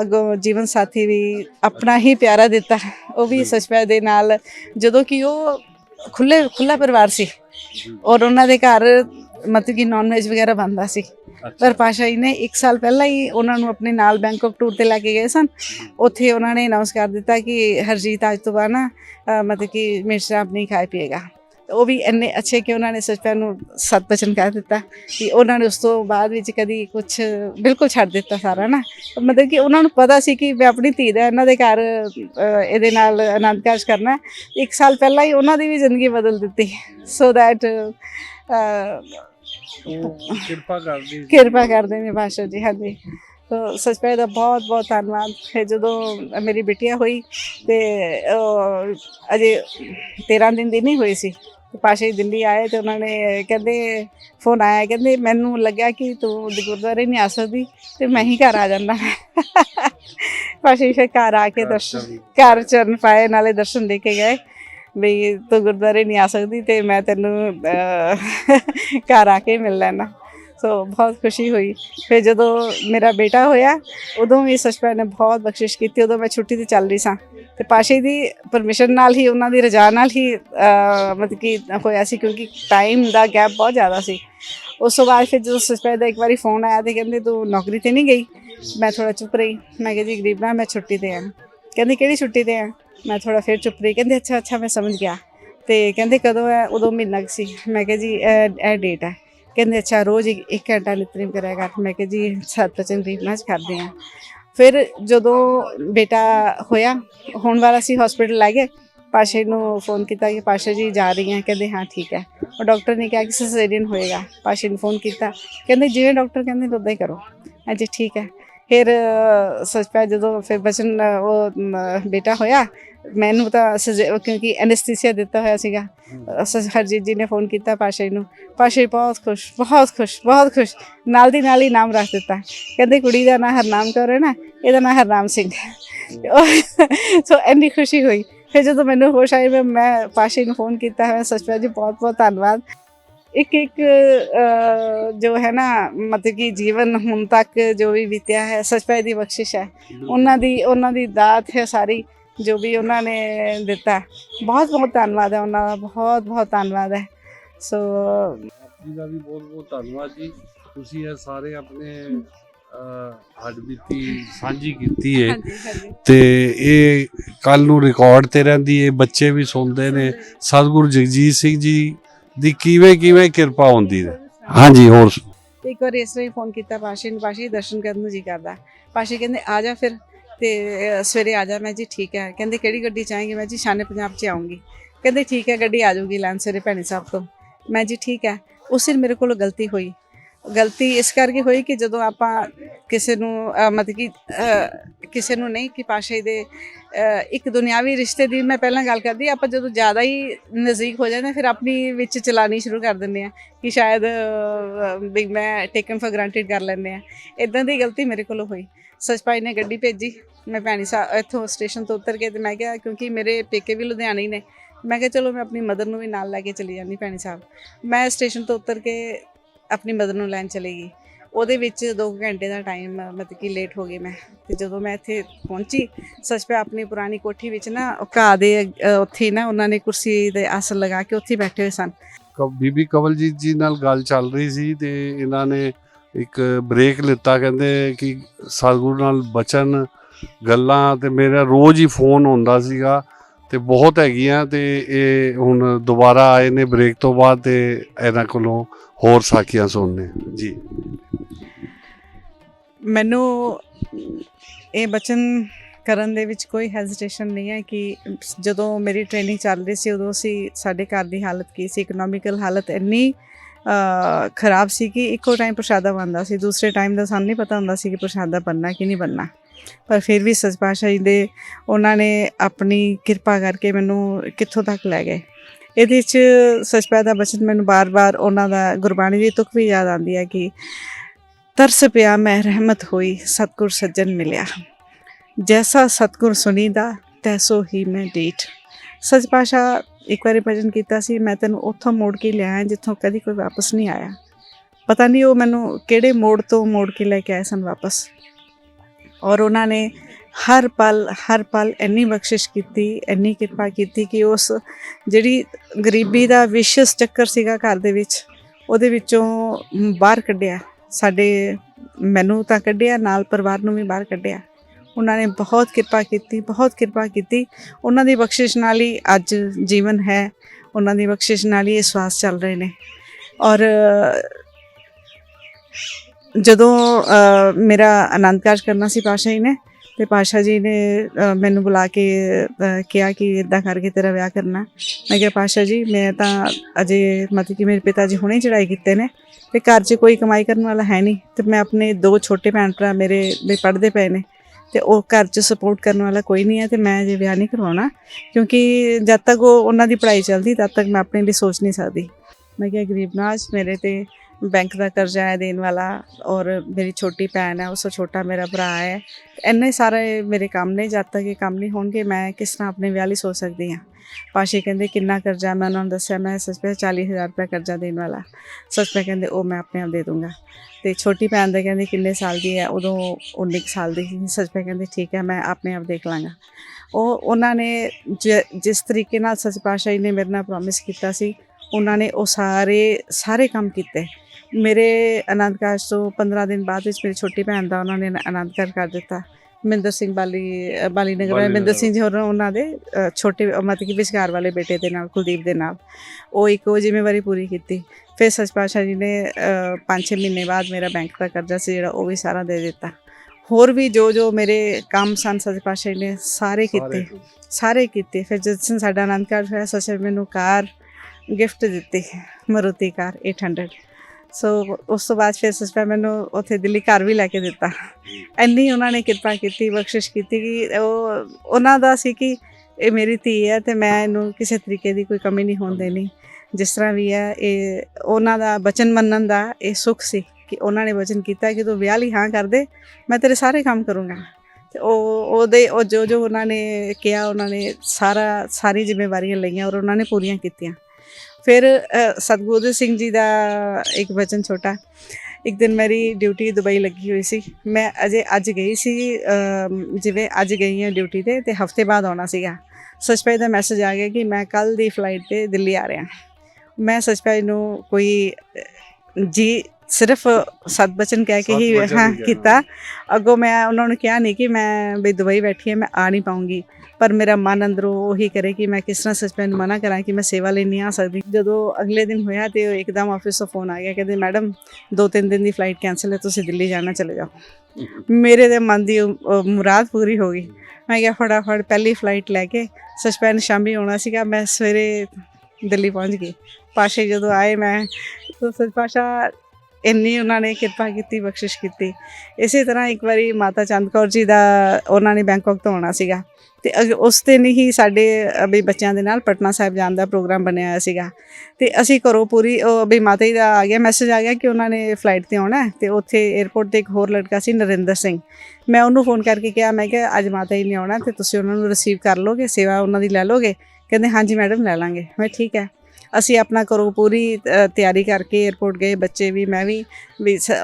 ਅੱਗੋਂ ਜੀਵਨ ਸਾਥੀ ਵੀ ਆਪਣਾ ਹੀ ਪਿਆਰਾ ਦਿੱਤਾ। ਉਹ ਵੀ ਸੱਚਾ ਦੇ ਨਾਲ ਜਦੋਂ ਕਿ ਉਹ ਖੁੱਲੇ ਖੁੱਲਾ ਪਰਿਵਾਰ ਸੀ ਔਰ ਉਹਨਾਂ ਦੇ ਘਰ ਮਤਲਬ ਕਿ ਨਾਨ ਵੈਜ ਵਗੈਰਾ ਬਣਦਾ ਸੀ। ਪਰ ਪਾਸ਼ਾ ਜੀ ਨੇ 1 ਸਾਲ ਪਹਿਲਾਂ ਹੀ ਉਹਨਾਂ ਨੂੰ ਆਪਣੇ ਨਾਲ ਬੈਂਕਾਕ ਟੂਰ ਤੇ ਲੈ ਕੇ ਗਏ ਸਨ। ਉੱਥੇ ਉਹਨਾਂ ਨੇ ਅਨਾਉਂਸ ਕਰ ਦਿੱਤਾ ਕਿ ਹਰਜੀਤ ਅੱਜ ਤੋਂ ਬਾਅਦ ਨਾ ਮਤਲਬ ਕਿ ਮਿਰਚਾ ਨਹੀਂ ਖਾਏ ਪੀਏਗਾ। ਉਹ ਵੀ ਇੰਨੇ ਅੱਛੇ ਕਿ ਉਹਨਾਂ ਨੇ ਸੱਚਪਾ ਨੂੰ ਸਤ ਬਚਨ ਕਹਿ ਦਿੱਤਾ ਕਿ ਉਹਨਾਂ ਨੇ ਉਸ ਤੋਂ ਬਾਅਦ ਵਿੱਚ ਕਦੀ ਕੁਝ ਬਿਲਕੁਲ ਛੱਡ ਦਿੱਤਾ ਸਾਰਾ ਨਾ। ਮਤਲਬ ਕਿ ਉਹਨਾਂ ਨੂੰ ਪਤਾ ਸੀ ਕਿ ਮੈਂ ਆਪਣੀ ਧੀ ਦਾ ਇਹਨਾਂ ਦੇ ਘਰ ਇਹਦੇ ਨਾਲ ਆਨੰਦ ਕਾਰਜ ਕਰਨਾ। ਇੱਕ ਸਾਲ ਪਹਿਲਾਂ ਹੀ ਉਹਨਾਂ ਦੀ ਵੀ ਜ਼ਿੰਦਗੀ ਬਦਲ ਦਿੱਤੀ। ਸੋ ਦੈਟ ਕਿਰਪਾ ਕਰਦੀ ਕਿਰਪਾ ਕਰਦੇ ਨੇ ਪਾਸ਼ਾ ਜੀ ਹਾਂਜੀ। ਸੱਚ ਪੈ ਦਾ ਬਹੁਤ ਬਹੁਤ ਧੰਨਵਾਦ। ਫਿਰ ਜਦੋਂ ਮੇਰੀ ਬਿਟੀਆ ਹੋਈ ਤੇ ਅਜੇ 13 ਦਿਨ ਦੀ ਨਹੀਂ ਹੋਈ ਸੀ ਪਾਸ਼ਾ ਦਿੱਲੀ ਆਏ ਤੇ ਉਹਨਾਂ ਨੇ ਕਹਿੰਦੇ ਫੋਨ ਆਇਆ ਕਹਿੰਦੇ ਮੈਨੂੰ ਲੱਗਿਆ ਕਿ ਤੂੰ ਗੁਰਦੁਆਰੇ ਨਹੀਂ ਆ ਸਕਦੀ ਤੇ ਮੈਂ ਹੀ ਘਰ ਆ ਜਾਂਦਾ। ਪਾਸ਼ਾ ਫਿਰ ਘਰ ਆ ਕੇ ਦਰਸ਼ਨ ਘਰ ਚਰਨ ਪਾਏ ਨਾਲੇ ਦਰਸ਼ਨ ਦੇ ਕੇ ਗਏ ਵੀ ਤੂੰ ਗੁਰਦੁਆਰੇ ਨਹੀਂ ਆ ਸਕਦੀ ਤੇ ਮੈਂ ਤੈਨੂੰ ਘਰ ਆ ਕੇ ਮਿਲ ਲੈਣਾ। ਸੋ ਬਹੁਤ ਖੁਸ਼ੀ ਹੋਈ। ਫਿਰ ਜਦੋਂ ਮੇਰਾ ਬੇਟਾ ਹੋਇਆ, ਉਦੋਂ ਵੀ ਸਚਪਾ ਨੇ ਬਹੁਤ ਬਖਸ਼ਿਸ਼ ਕੀਤੀ, ਉਦੋਂ ਮੈਂ ਛੁੱਟੀ ਤੇ ਚੱਲ ਰਹੀ ਸਾਂ। ਤੇ ਪਾਸ਼ੇ ਦੀ ਪਰਮਿਸ਼ਨ ਨਾਲ ਹੀ, ਉਹਨਾਂ ਦੀ ਰਜਾ ਨਾਲ ਹੀ ਮਤਲਬ ਕਿ ਹੋਇਆ ਸੀ ਕਿਉਂਕਿ ਟਾਈਮ ਦਾ ਗੈਪ ਬਹੁਤ ਜ਼ਿਆਦਾ ਸੀ। ਉਸ ਤੋਂ ਬਾਅਦ ਫਿਰ ਜਦੋਂ ਸਚਪਾ ਦਾ ਇੱਕ ਵਾਰੀ ਫੋਨ ਆਇਆ ਤੇ ਕਹਿੰਦੇ, ਤੂੰ ਨੌਕਰੀ ਤੇ ਨਹੀਂ ਗਈ? ਮੈਂ ਥੋੜਾ ਚੁੱਪ ਰਹੀ। ਮੈਂ ਕਿਹਾ, ਜੀ ਗਰੀਬਨਾ ਮੈਂ ਛੁੱਟੀ ਤੇ ਆਂ। ਕਹਿੰਦੇ, ਕਿਹੜੀ ਛੁੱਟੀ ਤੇ ਆਂ? ਮੈਂ ਥੋੜਾ ਫਿਰ ਚੁੱਪ ਰਹੀ। ਕਹਿੰਦੇ, ਅੱਛਾ ਅੱਛਾ, ਮੈਂ ਸਮਝ ਗਿਆ। ਤੇ ਕਹਿੰਦੇ, ਕਦੋਂ ਹੈ? ਉਦੋਂ ਮਹੀਨਾ ਕੁ ਸੀ। ਮੈਂ ਕਿਹਾ, ਜੀ, ਇਹ ਇਹ ਡੇਟ ਹੈ। ਕਹਿੰਦੇ, ਅੱਛਾ, ਰੋਜ਼ ਇੱਕ ਇੱਕ ਘੰਟਾ ਨਿਤਨੇਮ ਕਰਿਆ ਕਰ। ਮੈਂ ਕਿਹਾ, ਜੀ ਸਤਚਨ ਗਰੀਬਨਾ ਚ ਕਰਦੇ ਆ। ਫਿਰ ਜਦੋਂ ਬੇਟਾ ਹੋਇਆ, ਹੋਣ ਵਾਲਾ ਸੀ ਹਸਪੀਟਲ ਲੈ ਗਏ। ਪਾਸ਼ੇ ਨੂੰ ਫੋਨ ਕੀਤਾ ਕਿ ਪਾਸ਼ਾ ਜੀ ਜਾ ਰਹੀ ਹੈ ਕਹਿੰਦੇ, ਹਾਂ, ਠੀਕ ਹੈ ਉਹ ਡਾਕਟਰ ਨੇ ਕਿਹਾ ਕਿ ਸਿਜ਼ੇਰੀਅਨ ਹੋਏਗਾ। ਪਾਸ਼ੇ ਨੂੰ ਫੋਨ ਕੀਤਾ। ਕਹਿੰਦੇ, ਜਿਵੇਂ ਡਾਕਟਰ ਕਹਿੰਦੇ ਉਦਾਂ ਹੀ ਕਰੋ। ਹਾਂਜੀ ਠੀਕ ਹੈ ਫਿਰ ਸੱਚ ਪੈ ਜਦੋਂ ਫਿਰ ਬਚਨ ਉਹ ਬੇਟਾ ਹੋਇਆ ਮੈਨੂੰ ਤਾਂ ਕਿਉਂਕਿ ਐਨਸਥੀਸੀਆ ਦਿੱਤਾ ਹੋਇਆ ਸੀਗਾ। ਹਰਜੀਤ ਜੀ ਨੇ ਫੋਨ ਕੀਤਾ ਪਾਸ਼ਾ ਨੂੰ। ਪਾਸ਼ਾ ਬਹੁਤ ਖੁਸ਼ ਬਹੁਤ ਖੁਸ਼ ਬਹੁਤ ਖੁਸ਼। ਨਾਲ ਦੀ ਨਾਲ ਹੀ ਨਾਮ ਰੱਖ ਦਿੱਤਾ। ਕਹਿੰਦੇ ਕੁੜੀ ਦਾ ਨਾਂ ਹਰਨਾਮ ਕੌਰ ਹੈ ਨਾ ਇਹਦਾ ਨਾਂ ਹਰਨਾਮ ਸਿੰਘ ਹੈ। ਸੋ ਇੰਨੀ ਖੁਸ਼ੀ ਹੋਈ। ਫਿਰ ਜਦੋਂ ਮੈਨੂੰ ਹੋਸ਼ ਆਈ ਮੈਂ ਪਾਸ਼ਾ ਨੂੰ ਫੋਨ ਕੀਤਾ ਹੈ ਸੱਚਪਾ ਜੀ ਬਹੁਤ ਬਹੁਤ ਧੰਨਵਾਦ। ਇੱਕ ਇੱਕ ਜੋ ਹੈ ਨਾ ਮਤਲਬ ਕਿ ਜੀਵਨ ਹੁਣ ਤੱਕ ਜੋ ਵੀ ਬੀਤਿਆ ਹੈ ਸੱਚਪਾ ਦੀ ਬਖਸ਼ਿਸ਼ ਹੈ। ਉਹਨਾਂ ਦੀ ਉਹਨਾਂ ਦੀ ਦਾਤ ਹੈ ਸਾਰੀ ਜੋ ਵੀ ਉਹਨਾਂ ਨੇ ਦਿੱਤਾ। ਬਹੁਤ ਬਹੁਤ ਧੰਨਵਾਦ ਹੈ ਉਹਨਾਂ ਦਾ ਬਹੁਤ ਬਹੁਤ ਧੰਨਵਾਦ ਹੈ। ਸੋ ਜੀ ਦਾ ਵੀ ਬਹੁਤ ਬਹੁਤ ਧੰਨਵਾਦ ਜੀ। ਤੁਸੀਂ ਇਹ ਸਾਰੇ ਆਪਣੇ ਹੱਡਬੀਤੀ ਸਾਂਝੀ ਕੀਤੀ ਹੈ ਤੇ ਇਹ ਕੱਲ ਨੂੰ ਰਿਕਾਰਡ ਤੇ ਰਹਿੰਦੀ ਹੈ ਬੱਚੇ ਵੀ ਸੁਣਦੇ ਨੇ। ਸਤਿਗੁਰੂ ਜਗਜੀਤ ਸਿੰਘ ਜੀ ਦੀ ਕਿਵੇਂ ਕਿਵੇਂ ਕਿਰਪਾ ਹੁੰਦੀ ਹੈ। ਹਾਂਜੀ ਹੋਰ। ਇੱਕ ਵਾਰ ਇਸ ਤਰ੍ਹਾਂ ਹੀ ਫੋਨ ਕੀਤਾ ਪਾਸ਼ੇ ਨੂੰ। ਪਾਸ਼ੇ ਦਰਸ਼ਨ ਕਰਨ ਨੂੰ ਜੀ ਕਰਦਾ। ਪਾਸ਼ੇ ਕਹਿੰਦੇ ਆ ਜਾ ਫਿਰ। ਤੇ ਸਵੇਰੇ ਆ ਜਾ। ਮੈਂ ਜੀ ਠੀਕ ਹੈ। ਕਹਿੰਦੇ ਕਿਹੜੀ ਗੱਡੀ ਚਾहेंगे ਮੈਂ ਜੀ ਸ਼ਾਨੇ ਪੰਜਾਬ ਚ ਆਉਂਗੀ ਕਹਿੰਦੇ ਠੀਕ ਹੈ ਗੱਡੀ ਆ ਜਾਊਗੀ ਲੈਣ ਸਵੇਰੇ ਭੈਣੀ ਸਾਹਿਬ ਤੋਂ। ਮੈਂ ਜੀ ਠੀਕ ਹੈ। ਉਸ ਦਿਨ ਮੇਰੇ ਕੋਲ ਗਲਤੀ ਹੋਈ। ਗਲਤੀ ਇਸ ਕਰਕੇ ਹੋਈ ਕਿ ਜਦੋਂ ਆਪਾਂ ਕਿਸੇ ਨੂੰ ਮਤਲਬ ਕਿ ਕਿਸੇ ਨੂੰ ਨਹੀਂ ਕਿ ਪਾਸ਼ਾ ਦੇ ਇੱਕ ਦੁਨਿਆਵੀ ਰਿਸ਼ਤੇ ਦੀ ਮੈਂ ਪਹਿਲਾਂ ਗੱਲ ਕਰਦੀ ਆਪਾਂ ਜਦੋਂ ਜ਼ਿਆਦਾ ਹੀ ਨਜ਼ਦੀਕ ਹੋ ਜਾਂਦੇ ਫਿਰ ਆਪਣੀ ਵਿੱਚ ਚਲਾਣੀ ਸ਼ੁਰੂ ਕਰ ਦਿੰਦੇ ਆ ਕਿ ਸ਼ਾਇਦ ਅ, ਵੀ ਮੈਂ ਟੇਕਨ ਫॉर ਗ੍ਰਾਂਟਡ ਕਰ ਲੈਂਦੇ ਆ ਇਦਾਂ ਦੀ ਗਲਤੀ ਮੇਰੇ ਕੋਲੋਂ ਹੋਈ। ਸਚਪਾਈ ਨੇ ਗੱਡੀ ਭੇਜੀ ਮੈਂ ਭੈਣੀ ਸਾਹਿਬ ਇੱਥੋਂ ਸਟੇਸ਼ਨ ਤੋਂ ਉਤਰ ਕੇ ਤੇ ਮੈਂ ਕਿਹਾ ਕਿਉਂਕਿ ਮੇਰੇ ਪੇਕੇ ਵੀ ਲੁਧਿਆਣੇ ਹੀ ਨੇ ਮੈਂ ਕਿਹਾ ਚਲੋ ਮੈਂ ਆਪਣੀ ਮਦਰ ਨੂੰ ਵੀ ਨਾਲ ਲੈ ਕੇ ਚਲੀ ਜਾਂਦੀ ਭੈਣੀ ਸਾਹਿਬ। ਮੈਂ ਸਟੇਸ਼ਨ ਤੋਂ ਉਤਰ ਕੇ ਆਪਣੀ ਮਦਰ ਨੂੰ ਲੈਣ ਚਲੀ ਗਈ। ਉਹਦੇ ਵਿੱਚ 2 ਘੰਟੇ ਦਾ ਟਾਈਮ ਮਤਲਬ ਕਿ ਲੇਟ ਹੋ ਗਈ ਮੈਂ। ਤੇ ਜਦੋਂ ਮੈਂ ਇੱਥੇ ਪਹੁੰਚੀ, ਸੱਚ ਪੈ ਆਪਣੀ ਪੁਰਾਣੀ ਕੋਠੀ ਵਿੱਚ ਨਾ, ਉਹ ਦੇ ਉੱਥੇ ਨਾ ਉਹਨਾਂ ਨੇ ਕੁਰਸੀ ਦੇ ਆਸਨ ਲਗਾ ਕੇ ਉੱਥੇ ਬੈਠੇ ਹੋਏ ਸਨ। ਬੀਬੀ ਕਵਲਜੀਤ ਜੀ ਨਾਲ ਗੱਲ ਚੱਲ ਰਹੀ ਸੀ ਤੇ ਇਹਨਾਂ ਨੇ ਇੱਕ ਬ੍ਰੇਕ ਲਿੱਤਾ। ਕਹਿੰਦੇ ਕਿ ਸਤਿਗੁਰੂ ਨਾਲ ਬਚਨ, ਗੱਲਾਂ ਤੇ ਮੇਰਾ ਰੋਜ਼ ਹੀ ਫੋਨ ਹੁੰਦਾ ਸੀਗਾ ਤੇ ਬਹੁਤ ਹੈਗੀਆਂ ਤੇ ਇਹ ਹੁਣ ਦੁਬਾਰਾ ਆਏ ਨੇ ਬ੍ਰੇਕ ਤੋਂ ਬਾਅਦ ਤੇ ਇਹਨਾਂ ਕੋਲੋਂ ਹੋਰ ਸਾਖੀਆਂ ਸੁਣਨੇ। ਜੀ। ਮੈਨੂੰ ਇਹ ਬਚਨ ਕਰਨ ਦੇ ਵਿੱਚ ਕੋਈ ਹੈਜ਼ਿਟੇਸ਼ਨ ਨਹੀਂ ਹੈ ਕਿ ਜਦੋਂ ਮੇਰੀ ਟ੍ਰੇਨਿੰਗ ਚੱਲ ਰਹੀ ਸੀ, ਉਦੋਂ ਅਸੀਂ ਸਾਡੇ ਘਰ ਦੀ ਹਾਲਤ ਕੀ ਸੀ ਇਕਨੋਮਿਕਲ ਹਾਲਤ ਇੰਨੀ ਖਰਾਬ ਸੀ ਕਿ ਇੱਕੋ ਟਾਈਮ ਪ੍ਰਸ਼ਾਦਾ ਬਣਦਾ ਸੀ। ਦੂਸਰੇ ਟਾਈਮ ਦਾ ਸਾਨੂੰ ਨਹੀਂ ਪਤਾ ਹੁੰਦਾ ਸੀ ਕਿ ਪ੍ਰਸ਼ਾਦਾ ਬਣਨਾ ਕਿ ਨਹੀਂ ਬਣਨਾ। ਪਰ ਫਿਰ ਵੀ ਸੱਚ ਪਾਤਸ਼ਾਹ ਜੀ ਦੇ ਉਹਨਾਂ ਨੇ ਆਪਣੀ ਕਿਰਪਾ ਕਰਕੇ ਮੈਨੂੰ ਕਿੱਥੋਂ ਤੱਕ ਲੈ ਗਏ। ਇਹਦੇ 'ਚ ਸੱਚ ਦਾ ਬਚਨ ਮੈਨੂੰ ਬਾਰ-ਬਾਰ ਉਹਨਾਂ ਦਾ ਗੁਰਬਾਣੀ ਦੀ ਤੁਕ ਵੀ ਯਾਦ ਆਉਂਦੀ ਹੈ ਕਿ ਤਰਸ ਪਿਆ ਮੈਂ ਰਹਿਮਤ ਹੋਈ, ਸਤਗੁਰ ਸੱਜਣ ਮਿਲਿਆ। ਜੈਸਾ ਸਤਗੁਰ ਸੁਨੀਦਾ ਤੈਸੋ ਹੀ ਮੈਂ ਡੀਠ। ਸੱਚ ਪਾਸ਼ਾ ਇੱਕ ਵਾਰੀ ਭਜਨ ਕੀਤਾ ਸੀ, ਮੈਂ ਤੈਨੂੰ ਉੱਥੋਂ ਮੋੜ ਕੇ ਲਿਆਇਆ, ਜਿੱਥੋਂ ਕਦੀ ਕੋਈ ਵਾਪਸ ਨਹੀਂ ਆਇਆ। ਪਤਾ ਨਹੀਂ ਉਹ ਮੈਨੂੰ ਕਿਹੜੇ ਮੋੜ ਤੋਂ ਮੋੜ ਕੇ ਲੈ ਕੇ ਆਏ ਸਨ ਵਾਪਸ। ਔਰ ਉਹਨਾਂ ਨੇ ਹਰ ਪਲ ਹਰ ਪਲ ਇੰਨੀ ਬਖਸ਼ਿਸ਼ ਕੀਤੀ, ਇੰਨੀ ਕਿਰਪਾ ਕੀਤੀ ਕਿ ਉਸ ਜਿਹੜੀ ਗਰੀਬੀ ਦਾ ਵਿਸ਼ਸ ਚੱਕਰ ਸੀਗਾ ਘਰ ਦੇ ਵਿੱਚ, ਉਹਦੇ ਵਿੱਚੋਂ ਬਾਹਰ ਕੱਢਿਆ। ਸਾਡੇ ਮੈਨੂੰ ਤਾਂ ਕੱਢਿਆ, ਨਾਲ ਪਰਿਵਾਰ ਨੂੰ ਵੀ ਬਾਹਰ ਕੱਢਿਆ। ਉਹਨਾਂ ਨੇ ਬਹੁਤ ਕਿਰਪਾ ਕੀਤੀ, ਬਹੁਤ ਕਿਰਪਾ ਕੀਤੀ। ਉਹਨਾਂ ਦੀ ਬਖਸ਼ਿਸ਼ ਨਾਲ ਹੀ ਅੱਜ ਜੀਵਨ ਹੈ। ਉਹਨਾਂ ਦੀ ਬਖਸ਼ਿਸ਼ ਨਾਲ ਹੀ ਇਹ ਸਵਾਸ ਚੱਲ ਰਹੇ ਨੇ। ਔਰ ਜਦੋਂ ਮੇਰਾ ਆਨੰਦ ਕਾਰਜ ਕਰਨਾ ਸੀ ਪਾਸ਼ਾ ਜੀ ਨੇ ਤੇ ਪਾਸ਼ਾ ਜੀ ਨੇ ਮੈਨੂੰ ਬੁਲਾ ਕੇ ਕਿਹਾ ਕਿ ਇਦਾਂ ਕਰਕੇ ਤੇਰਾ ਵਿਆਹ ਕਰਨਾ। ਮੈਂ ਕਿਹਾ, ਪਾਸ਼ਾ ਜੀ, ਮੈਂ ਤਾਂ ਅਜੇ ਮਤਲਬ ਕਿ ਮੇਰੇ ਪਿਤਾ ਜੀ ਹੁਣੇ ਚੜਾਈ ਕੀਤੇ ਨੇ ਤੇ ਘਰ 'ਚ ਕੋਈ ਕਮਾਈ ਕਰਨ ਵਾਲਾ ਹੈ ਨਹੀਂ। ਤੇ ਮੈਂ ਆਪਣੇ ਦੋ ਛੋਟੇ ਭੈਣ ਭਰਾ ਮੇਰੇ ਵੀ ਪੜ੍ਹਦੇ ਪਏ ਨੇ ਤੇ ਉਹ ਘਰ 'ਚ ਸਪੋਰਟ ਕਰਨ ਵਾਲਾ ਕੋਈ ਨਹੀਂ ਹੈ ਤੇ ਮੈਂ ਜੇ ਵਿਆਹ ਨਹੀਂ ਕਰਵਾਉਣਾ। ਕਿਉਂਕਿ ਜਦ ਤੱਕ ਉਹ ਉਹਨਾਂ ਦੀ ਪੜ੍ਹਾਈ ਚੱਲਦੀ, ਤਦ ਤੱਕ ਮੈਂ ਆਪਣੇ ਲਈ ਸੋਚ ਨਹੀਂ ਸਕਦੀ। ਮੈਂ ਕਿਹਾ, ਗਰੀਬ ਨਾਜ ਮੇਰੇ ਤੇ ਬੈਂਕ ਦਾ ਕਰਜ਼ਾ ਹੈ ਦੇਣ ਵਾਲਾ ਔਰ ਮੇਰੀ ਛੋਟੀ ਭੈਣ ਹੈ, ਉਸ ਤੋਂ ਛੋਟਾ ਮੇਰਾ ਭਰਾ ਹੈ। ਇੰਨੇ ਸਾਰੇ ਮੇਰੇ ਕੰਮ ਨੇ, ਜਦ ਤੱਕ ਇਹ ਕੰਮ ਨਹੀਂ ਹੋਣਗੇ, ਮੈਂ ਕਿਸ ਤਰ੍ਹਾਂ ਆਪਣੇ ਵਿਆਹ ਲਈ ਸੋਚ ਸਕਦੀ ਹਾਂ? ਪਾਸ਼ੇ ਕਹਿੰਦੇ, ਕਿੰਨਾ ਕਰਜ਼ਾ? ਮੈਂ ਉਹਨਾਂ ਨੂੰ ਦੱਸਿਆ, ਮੈਂ ਸੱਚ ਵਿੱਚ 40000 ਰੁਪਏ ਕਰਜ਼ਾ ਦੇਣ ਵਾਲਾ। ਸੱਚ ਵਿੱਚ ਕਹਿੰਦੇ, ਉਹ ਮੈਂ ਆਪਣੇ ਆਪ ਦੇ ਦੂੰਗਾ। ਤੇ ਛੋਟੀ ਭੈਣ ਦੇ ਕਹਿੰਦੇ, ਕਿੰਨੇ ਸਾਲ ਦੀ ਹੈ? ਉਦੋਂ 19 ਕੁ ਸਾਲ ਦੀ ਸੀ। ਸੱਚ ਵਿੱਚ ਕਹਿੰਦੇ, ਠੀਕ ਹੈ, ਮੈਂ ਆਪਣੇ ਆਪ ਦੇਖ ਲਾਂਗਾ। ਉਹ, ਉਹਨਾਂ ਨੇ ਜ- ਜਿਸ ਤਰੀਕੇ ਨਾਲ ਸੱਚ ਪਾਤਸ਼ਾਹੀ ਨੇ ਮੇਰੇ ਨਾਲ ਪ੍ਰੋਮਿਸ ਕੀਤਾ ਸੀ, ਉਹਨਾਂ ਨੇ ਉਹ ਸਾਰੇ ਸਾਰੇ ਕੰਮ ਕੀਤੇ। ਮੇਰੇ ਆਨੰਦ ਕਾਰਜ ਤੋਂ 15 ਦਿਨ ਬਾਅਦ ਵਿੱਚ ਮੇਰੀ ਛੋਟੀ ਭੈਣ ਦਾ ਉਹਨਾਂ ਨੇ ਆਨੰਦ ਕਾਰਜ ਕਰ ਦਿੱਤਾ। ਮਿੰਦਰ ਸਿੰਘ ਬਾਲੀ ਬਾਲੀ ਨਗਰ ਮਿੰਦਰ ਨਗਰ। ਸਿੰਘ ਜੀ ਹੋਰ ਉਹਨਾਂ ਦੇ ਛੋਟੇ ਮਤਲਬ ਕਿ ਵਿਚਕਾਰ ਵਾਲੇ ਬੇਟੇ ਦੇ ਨਾਲ ਕੁਲਦੀਪ ਦੇ ਨਾਲ। ਉਹ ਇੱਕ ਉਹ ਜ਼ਿੰਮੇਵਾਰੀ ਪੂਰੀ ਕੀਤੀ। ਫਿਰ ਸੱਚ ਪਾਤਸ਼ਾਹ ਜੀ ਨੇ 5-6 ਮਹੀਨੇ ਬਾਅਦ ਮੇਰਾ ਬੈਂਕ ਦਾ ਕਰਜ਼ਾ ਸੀ ਜਿਹੜਾ ਉਹ ਵੀ ਸਾਰਾ ਦੇ ਦਿੱਤਾ। ਹੋਰ ਵੀ ਜੋ ਜੋ ਮੇਰੇ ਕੰਮ ਸਨ ਸੱਚ ਪਾਤਸ਼ਾਹ ਜੀ ਨੇ ਸਾਰੇ ਕੀਤੇ। ਸਾਰੇ ਕੀਤੇ। ਫਿਰ ਜਦ ਸਾਡਾ ਆਨੰਦ ਕਾਰਜ ਹੋਇਆ ਸੱਚ ਮੈਨੂੰ ਕਾਰ ਗਿਫਟ ਦਿੱਤੀ। ਮਰੂਤੀ ਕਾਰ 800 ਸੋ ਉਸ ਤੋਂ ਬਾਅਦ ਫਿਰ ਸੱਚਾ ਮੈਨੂੰ ਉੱਥੇ ਦਿੱਲੀ ਘਰ ਵੀ ਲੈ ਕੇ ਦਿੱਤਾ। ਇੰਨੀ ਉਹਨਾਂ ਨੇ ਕਿਰਪਾ ਕੀਤੀ, ਬਖਸ਼ਿਸ਼ ਕੀਤੀ ਕਿ ਉਹ, ਉਹਨਾਂ ਦਾ ਸੀ ਕਿ ਇਹ ਮੇਰੀ ਧੀ ਹੈ ਤੇ ਮੈਂ ਇਹਨੂੰ ਕਿਸੇ ਤਰੀਕੇ ਦੀ ਕੋਈ ਕਮੀ ਨਹੀਂ ਹੋਣ ਦੇਣੀ। ਜਿਸ ਤਰ੍ਹਾਂ ਵੀ ਹੈ, ਇਹ ਉਹਨਾਂ ਦਾ ਬਚਨ ਮੰਨਣ ਦਾ ਇਹ ਸੁੱਖ ਸੀ ਕਿ ਉਹਨਾਂ ਨੇ ਵਚਨ ਕੀਤਾ ਕਿ ਤੂੰ ਵਿਆਹ ਲਈ ਹਾਂ ਕਰ ਦੇ, ਮੈਂ ਤੇਰੇ ਸਾਰੇ ਕੰਮ ਕਰੂੰਗਾ। ਤੇ ਉਹ, ਉਹਦੇ, ਉਹ ਜੋ ਜੋ ਉਹਨਾਂ ਨੇ ਕਿਹਾ, ਉਹਨਾਂ ਨੇ ਸਾਰਾ, ਸਾਰੀ ਜ਼ਿੰਮੇਵਾਰੀਆਂ ਲਈਆਂ ਔਰ ਉਹਨਾਂ ਨੇ ਪੂਰੀਆਂ ਕੀਤੀਆਂ। ਫਿਰ ਸਤਿਗੁਰੂ ਸਿੰਘ ਜੀ ਦਾ ਇੱਕ ਬਚਨ ਛੋਟਾ। ਇੱਕ ਦਿਨ ਮੇਰੀ ਡਿਊਟੀ ਦੁਬਈ ਲੱਗੀ ਹੋਈ ਸੀ। ਮੈਂ ਅਜੇ ਅੱਜ ਗਈ ਸੀ ਜਿਵੇਂ ਅੱਜ ਗਈ ਹਾਂ ਡਿਊਟੀ ਤੇ ਤੇ ਹਫ਼ਤੇ ਬਾਅਦ ਆਉਣਾ ਸੀਗਾ। ਸਚਪਾਈ ਦਾ ਮੈਸੇਜ ਆ ਗਿਆ ਕਿ ਮੈਂ ਕੱਲ ਦੀ ਫਲਾਈਟ ਤੇ ਦਿੱਲੀ ਆ ਰਿਹਾ। ਮੈਂ ਸਚਪਾਈ ਨੂੰ ਕੋਈ ਜੀ ਸਿਰਫ ਸਤ ਬਚਨ ਕਹਿ ਕੇ ਹੀ। ਕੀਤਾ। ਅੱਗੋਂ ਮੈਂ ਉਹਨਾਂ ਨੂੰ ਕਿਹਾ ਨਹੀਂ ਕਿ ਮੈਂ ਵੀ ਦੁਬਈ ਬੈਠੀ ਹਾਂ ਮੈਂ ਆ ਨਹੀਂ ਪਾਉਂਗੀ। ਪਰ ਮੇਰਾ ਮਨ ਅੰਦਰੋਂ ਉਹੀ ਕਰੇ ਕਿ ਮੈਂ ਕਿਸ ਤਰ੍ਹਾਂ ਸਸਪੈਂਡ ਮਨਾ ਕਰਾਂ ਕਿ ਮੈਂ ਸੇਵਾ ਲਈ ਨਹੀਂ ਆ ਸਕਦੀ। ਜਦੋਂ ਅਗਲੇ ਦਿਨ ਹੋਇਆ ਤੇ ਇੱਕਦਮ ਆਫਿਸ ਤੋਂ ਫੋਨ ਆ ਗਿਆ, ਕਹਿੰਦੇ, ਮੈਡਮ ਦੋ ਤਿੰਨ ਦਿਨ ਦੀ ਫਲਾਈਟ ਕੈਂਸਲ ਹੈ, ਤੁਸੀਂ ਦਿੱਲੀ ਜਾਣਾ, ਚਲੇ ਜਾਓ। ਮੇਰੇ ਦੇ ਮਨ ਦੀ ਮੁਰਾਦ ਪੂਰੀ ਹੋ ਗਈ। ਮੈਂ ਕਿਹਾ, ਫਟਾਫਟ ਪਹਿਲੀ ਫਲਾਈਟ ਲੈ ਕੇ ਸਸਪੈਂਡ ਸ਼ਾਮੀ ਆਉਣਾ ਸੀਗਾ, ਮੈਂ ਸਵੇਰੇ ਦਿੱਲੀ ਪਹੁੰਚ ਗਈ। ਪਾਸ਼ਾ ਜਦੋਂ ਆਏ, ਮੈਂ ਤਾਂ ਸੱਚ ਪਾਸ਼ਾ ਇੰਨੀ ਉਹਨਾਂ ਨੇ ਕਿਰਪਾ ਕੀਤੀ ਬਖਸ਼ਿਸ਼ ਕੀਤੀ। ਇਸੇ ਤਰ੍ਹਾਂ ਇੱਕ ਵਾਰੀ ਮਾਤਾ ਚੰਦ ਕੌਰ ਜੀ ਦਾ ਉਹਨਾਂ ਨੇ ਬੈਂਕਾਕ ਤੋਂ ਆਉਣਾ ਸੀਗਾ ਤੇ ਅਗ- ਉਸ ਦਿਨ ਹੀ ਸਾਡੇ ਅ, ਵੀ ਬੱਚਿਆਂ ਦੇ ਨਾਲ ਪਟਨਾ ਸਾਹਿਬ ਜਾਣ ਦਾ ਪ੍ਰੋਗਰਾਮ ਬਣਿਆ ਹੋਇਆ ਸੀਗਾ। ਤੇ ਅਸੀਂ ਘਰੋਂ ਪੂਰੀ ਉਹ ਵੀ ਮਾਤਾ ਜੀ ਦਾ ਆ ਗਿਆ ਮੈਸੇਜ ਆ ਗਿਆ ਕਿ ਉਹਨਾਂ ਨੇ ਫਲਾਈਟ ਤੇ ਆਉਣਾ ਹੈ ਤੇ ਉੱਥੇ 에어ਪੋਰਟ ਤੇ ਇੱਕ ਹੋਰ ਲੜਕਾ ਸੀ ਨਰਿੰਦਰ ਸਿੰਘ। ਮੈਂ ਉਹਨੂੰ ਫੋਨ ਕਰਕੇ ਕਿਹਾ ਮੈਂ ਕਿਹਾ ਅੱਜ ਮਾਤਾ ਜੀ ਨੇ ਆਉਣਾ ਤੇ ਤੁਸੀਂ ਉਹਨਾਂ ਨੂੰ ਰਿਸੀਵ ਕਰ ਲੋਗੇ ਸੇਵਾ ਉਹਨਾਂ ਦੀ ਲੈ ਲੋਗੇ ਕਹਿੰਦੇ ਹਾਂਜੀ ਮੈਡਮ ਲੈ ਲਾਂਗੇ। ਮੈਂ ਠੀਕ ਹੈ। ਅਸੀਂ ਆਪਣਾ ਕਰੋ ਪੂਰੀ ਤਿਆਰੀ ਕਰਕੇ 에어ਪੋਰਟ ਗਏ, ਬੱਚੇ ਵੀ, ਮੈਂ ਵੀ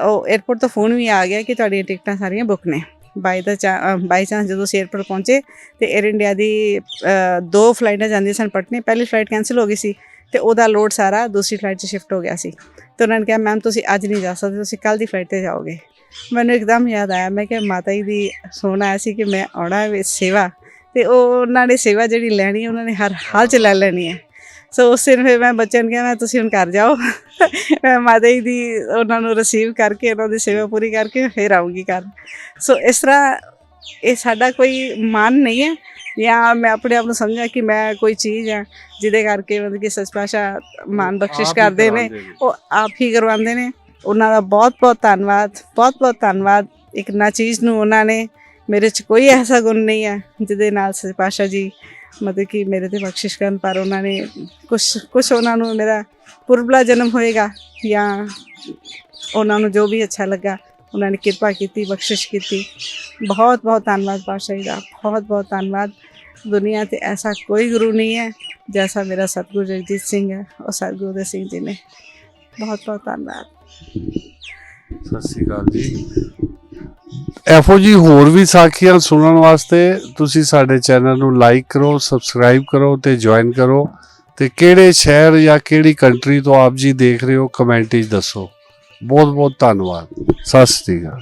ਉਹ 에어ਪੋਰਟ ਤੋਂ ਫੋਨ ਵੀ ਆ ਗਿਆ ਕਿ ਤੁਹਾਡੀਆਂ ਟਿਕਟਾਂ ਸਾਰੀਆਂ ਬੁੱਕ ਨੇ। ਬਾਈ ਦਾ ਬਾਈ ਚਾਂਸ ਜਦੋਂ ਅਸੀਂ 에어ਪੋਰਟ ਪਹੁੰਚੇ ਤੇ 에ਅਰ ਇੰਡੀਆ ਦੀ ਦੋ ਫਲਾਈਟਾਂ ਜਾਂਦੀਆਂ ਸਨ ਪਟਨੇ। ਪਹਿਲੀ ਫਲਾਈਟ ਕੈਨਸਲ ਹੋ ਗਈ ਸੀ ਤੇ ਉਹਦਾ ਲੋਡ ਸਾਰਾ ਦੂਸਰੀ ਫਲਾਈਟ 'ਚ ਸ਼ਿਫਟ ਹੋ ਗਿਆ ਸੀ। ਤੇ ਉਹਨਾਂ ਨੇ ਕਿਹਾ ਮੈਮ ਤੁਸੀਂ ਅੱਜ ਨਹੀਂ ਜਾ ਸਕਦੇ, ਤੁਸੀਂ ਕੱਲ ਦੀ ਫਲਾਈਟ ਤੇ ਜਾਓਗੇ। ਮੈਨੂੰ ਇੱਕਦਮ ਯਾਦ ਆਇਆ, ਮੈਂ ਕਿਹਾ, ਮਾਤਾ ਜੀ ਦੀ ਸੋਹਣਾ ਆਇਆ ਸੀ ਕਿ ਮੈਂ ਆਉਣਾ ਹੈ ਸੇਵਾ। ਤੇ ਉਹ ਉਹਨਾਂ ਨੇ ਸੇਵਾ ਜਿਹੜੀ ਲੈਣੀ, ਉਹਨਾਂ ਨੇ ਹਰ ਹਾਲ 'ਚ ਲੈ ਲੈਣੀ ਹੈ। ਸੋ ਉਸ ਦਿਨ ਫਿਰ ਮੈਂ ਬੱਚਿਆਂ ਨੂੰ ਕਿਹਾ ਮੈਂ ਤੁਸੀਂ ਹੁਣ ਘਰ ਜਾਓ। ਮੈਂ ਮਾਤਾ ਜੀ ਦੀ ਉਹਨਾਂ ਨੂੰ ਰਿਸੀਵ ਕਰਕੇ ਉਹਨਾਂ ਦੀ ਸੇਵਾ ਪੂਰੀ ਕਰਕੇ ਫਿਰ ਆਉਂਗੀ ਘਰ। ਸੋ ਇਸ ਤਰ੍ਹਾਂ ਇਹ ਸਾਡਾ ਕੋਈ ਮਾਨ ਨਹੀਂ ਹੈ। ਜਾਂ ਮੈਂ ਆਪਣੇ ਆਪ ਨੂੰ ਸਮਝਿਆ ਕਿ ਮੈਂ ਕੋਈ ਚੀਜ਼ ਆ ਜਿਹਦੇ ਕਰਕੇ ਮਤਲਬ ਕਿ ਸੱਚ ਪਾਸ਼ਾ ਮਾਨ ਬਖਸ਼ਿਸ਼ ਹੀ ਕਰਦੇ ਨੇ। ਉਹ ਆਪ ਹੀ ਕਰਵਾਉਂਦੇ ਨੇ। ਉਹਨਾਂ ਦਾ ਬਹੁਤ ਬਹੁਤ ਧੰਨਵਾਦ ਬਹੁਤ ਬਹੁਤ ਧੰਨਵਾਦ। ਇੱਕ ਨਾ ਚੀਜ਼ ਨੂੰ ਉਹਨਾਂ ਨੇ ਮੇਰੇ 'ਚ ਕੋਈ ਐਸਾ ਗੁਣ ਨਹੀਂ ਹੈ ਜਿਹਦੇ ਨਾਲ ਸੱਚ ਪਾਸ਼ਾ ਜੀ ਮਤਲਬ ਕਿ ਮੇਰੇ ਤੇ ਬਖਸ਼ਿਸ਼ ਕਰਨ, ਪਰ ਉਹਨਾਂ ਨੇ ਕੁਝ ਕੁਝ ਉਹਨਾਂ ਨੂੰ ਮੇਰਾ ਪੁਰਬਲਾ ਜਨਮ ਹੋਏਗਾ ਜਾਂ ਉਹਨਾਂ ਨੂੰ ਜੋ ਵੀ ਅੱਛਾ ਲੱਗਾ, ਉਹਨਾਂ ਨੇ ਕਿਰਪਾ ਕੀਤੀ, ਬਖਸ਼ਿਸ਼ ਕੀਤੀ। ਬਹੁਤ ਬਹੁਤ ਧੰਨਵਾਦ ਪਾਤਸ਼ਾਹ ਜੀ ਦਾ। ਬਹੁਤ ਬਹੁਤ ਧੰਨਵਾਦ। ਦੁਨੀਆ ਤੇ ਐਸਾ ਕੋਈ ਗੁਰੂ ਨਹੀਂ ਹੈ ਜੈਸਾ ਮੇਰਾ ਸਤਿਗੁਰੂ ਜਗਜੀਤ ਸਿੰਘ ਹੈ ਉਹ ਸਤਿਗੁਰੂ ਦੇ ਸਿੰਘ ਜੀ ਨੇ। ਬਹੁਤ ਬਹੁਤ ਧੰਨਵਾਦ। ਸਤਿ ਸ਼੍ਰੀ ਅਕਾਲ ਜੀ। ਐਫਓ ਜੀ ਹੋਰ ਵੀ ਸਾਖੀਆਂ ਸੁਣਨ ਵਾਸਤੇ ਤੁਸੀਂ ਸਾਡੇ ਚੈਨਲ ਨੂੰ ਲਾਈਕ ਕਰੋ ਸਬਸਕ੍ਰਾਈਬ ਕਰੋ ਤੇ ਜੁਆਇਨ ਕਰੋ ਤੇ ਕਿਹੜੇ ਸ਼ਹਿਰ ਜਾਂ ਕਿਹੜੀ ਕੰਟਰੀ ਤੋਂ ਆਪ ਜੀ ਦੇਖ ਰਹੇ ਹੋ ਕਮੈਂਟ ਵਿੱਚ ਦੱਸੋ। ਬਹੁਤ ਬਹੁਤ ਧੰਨਵਾਦ। ਸਤਿ ਸ਼੍ਰੀ ਅਕਾਲ।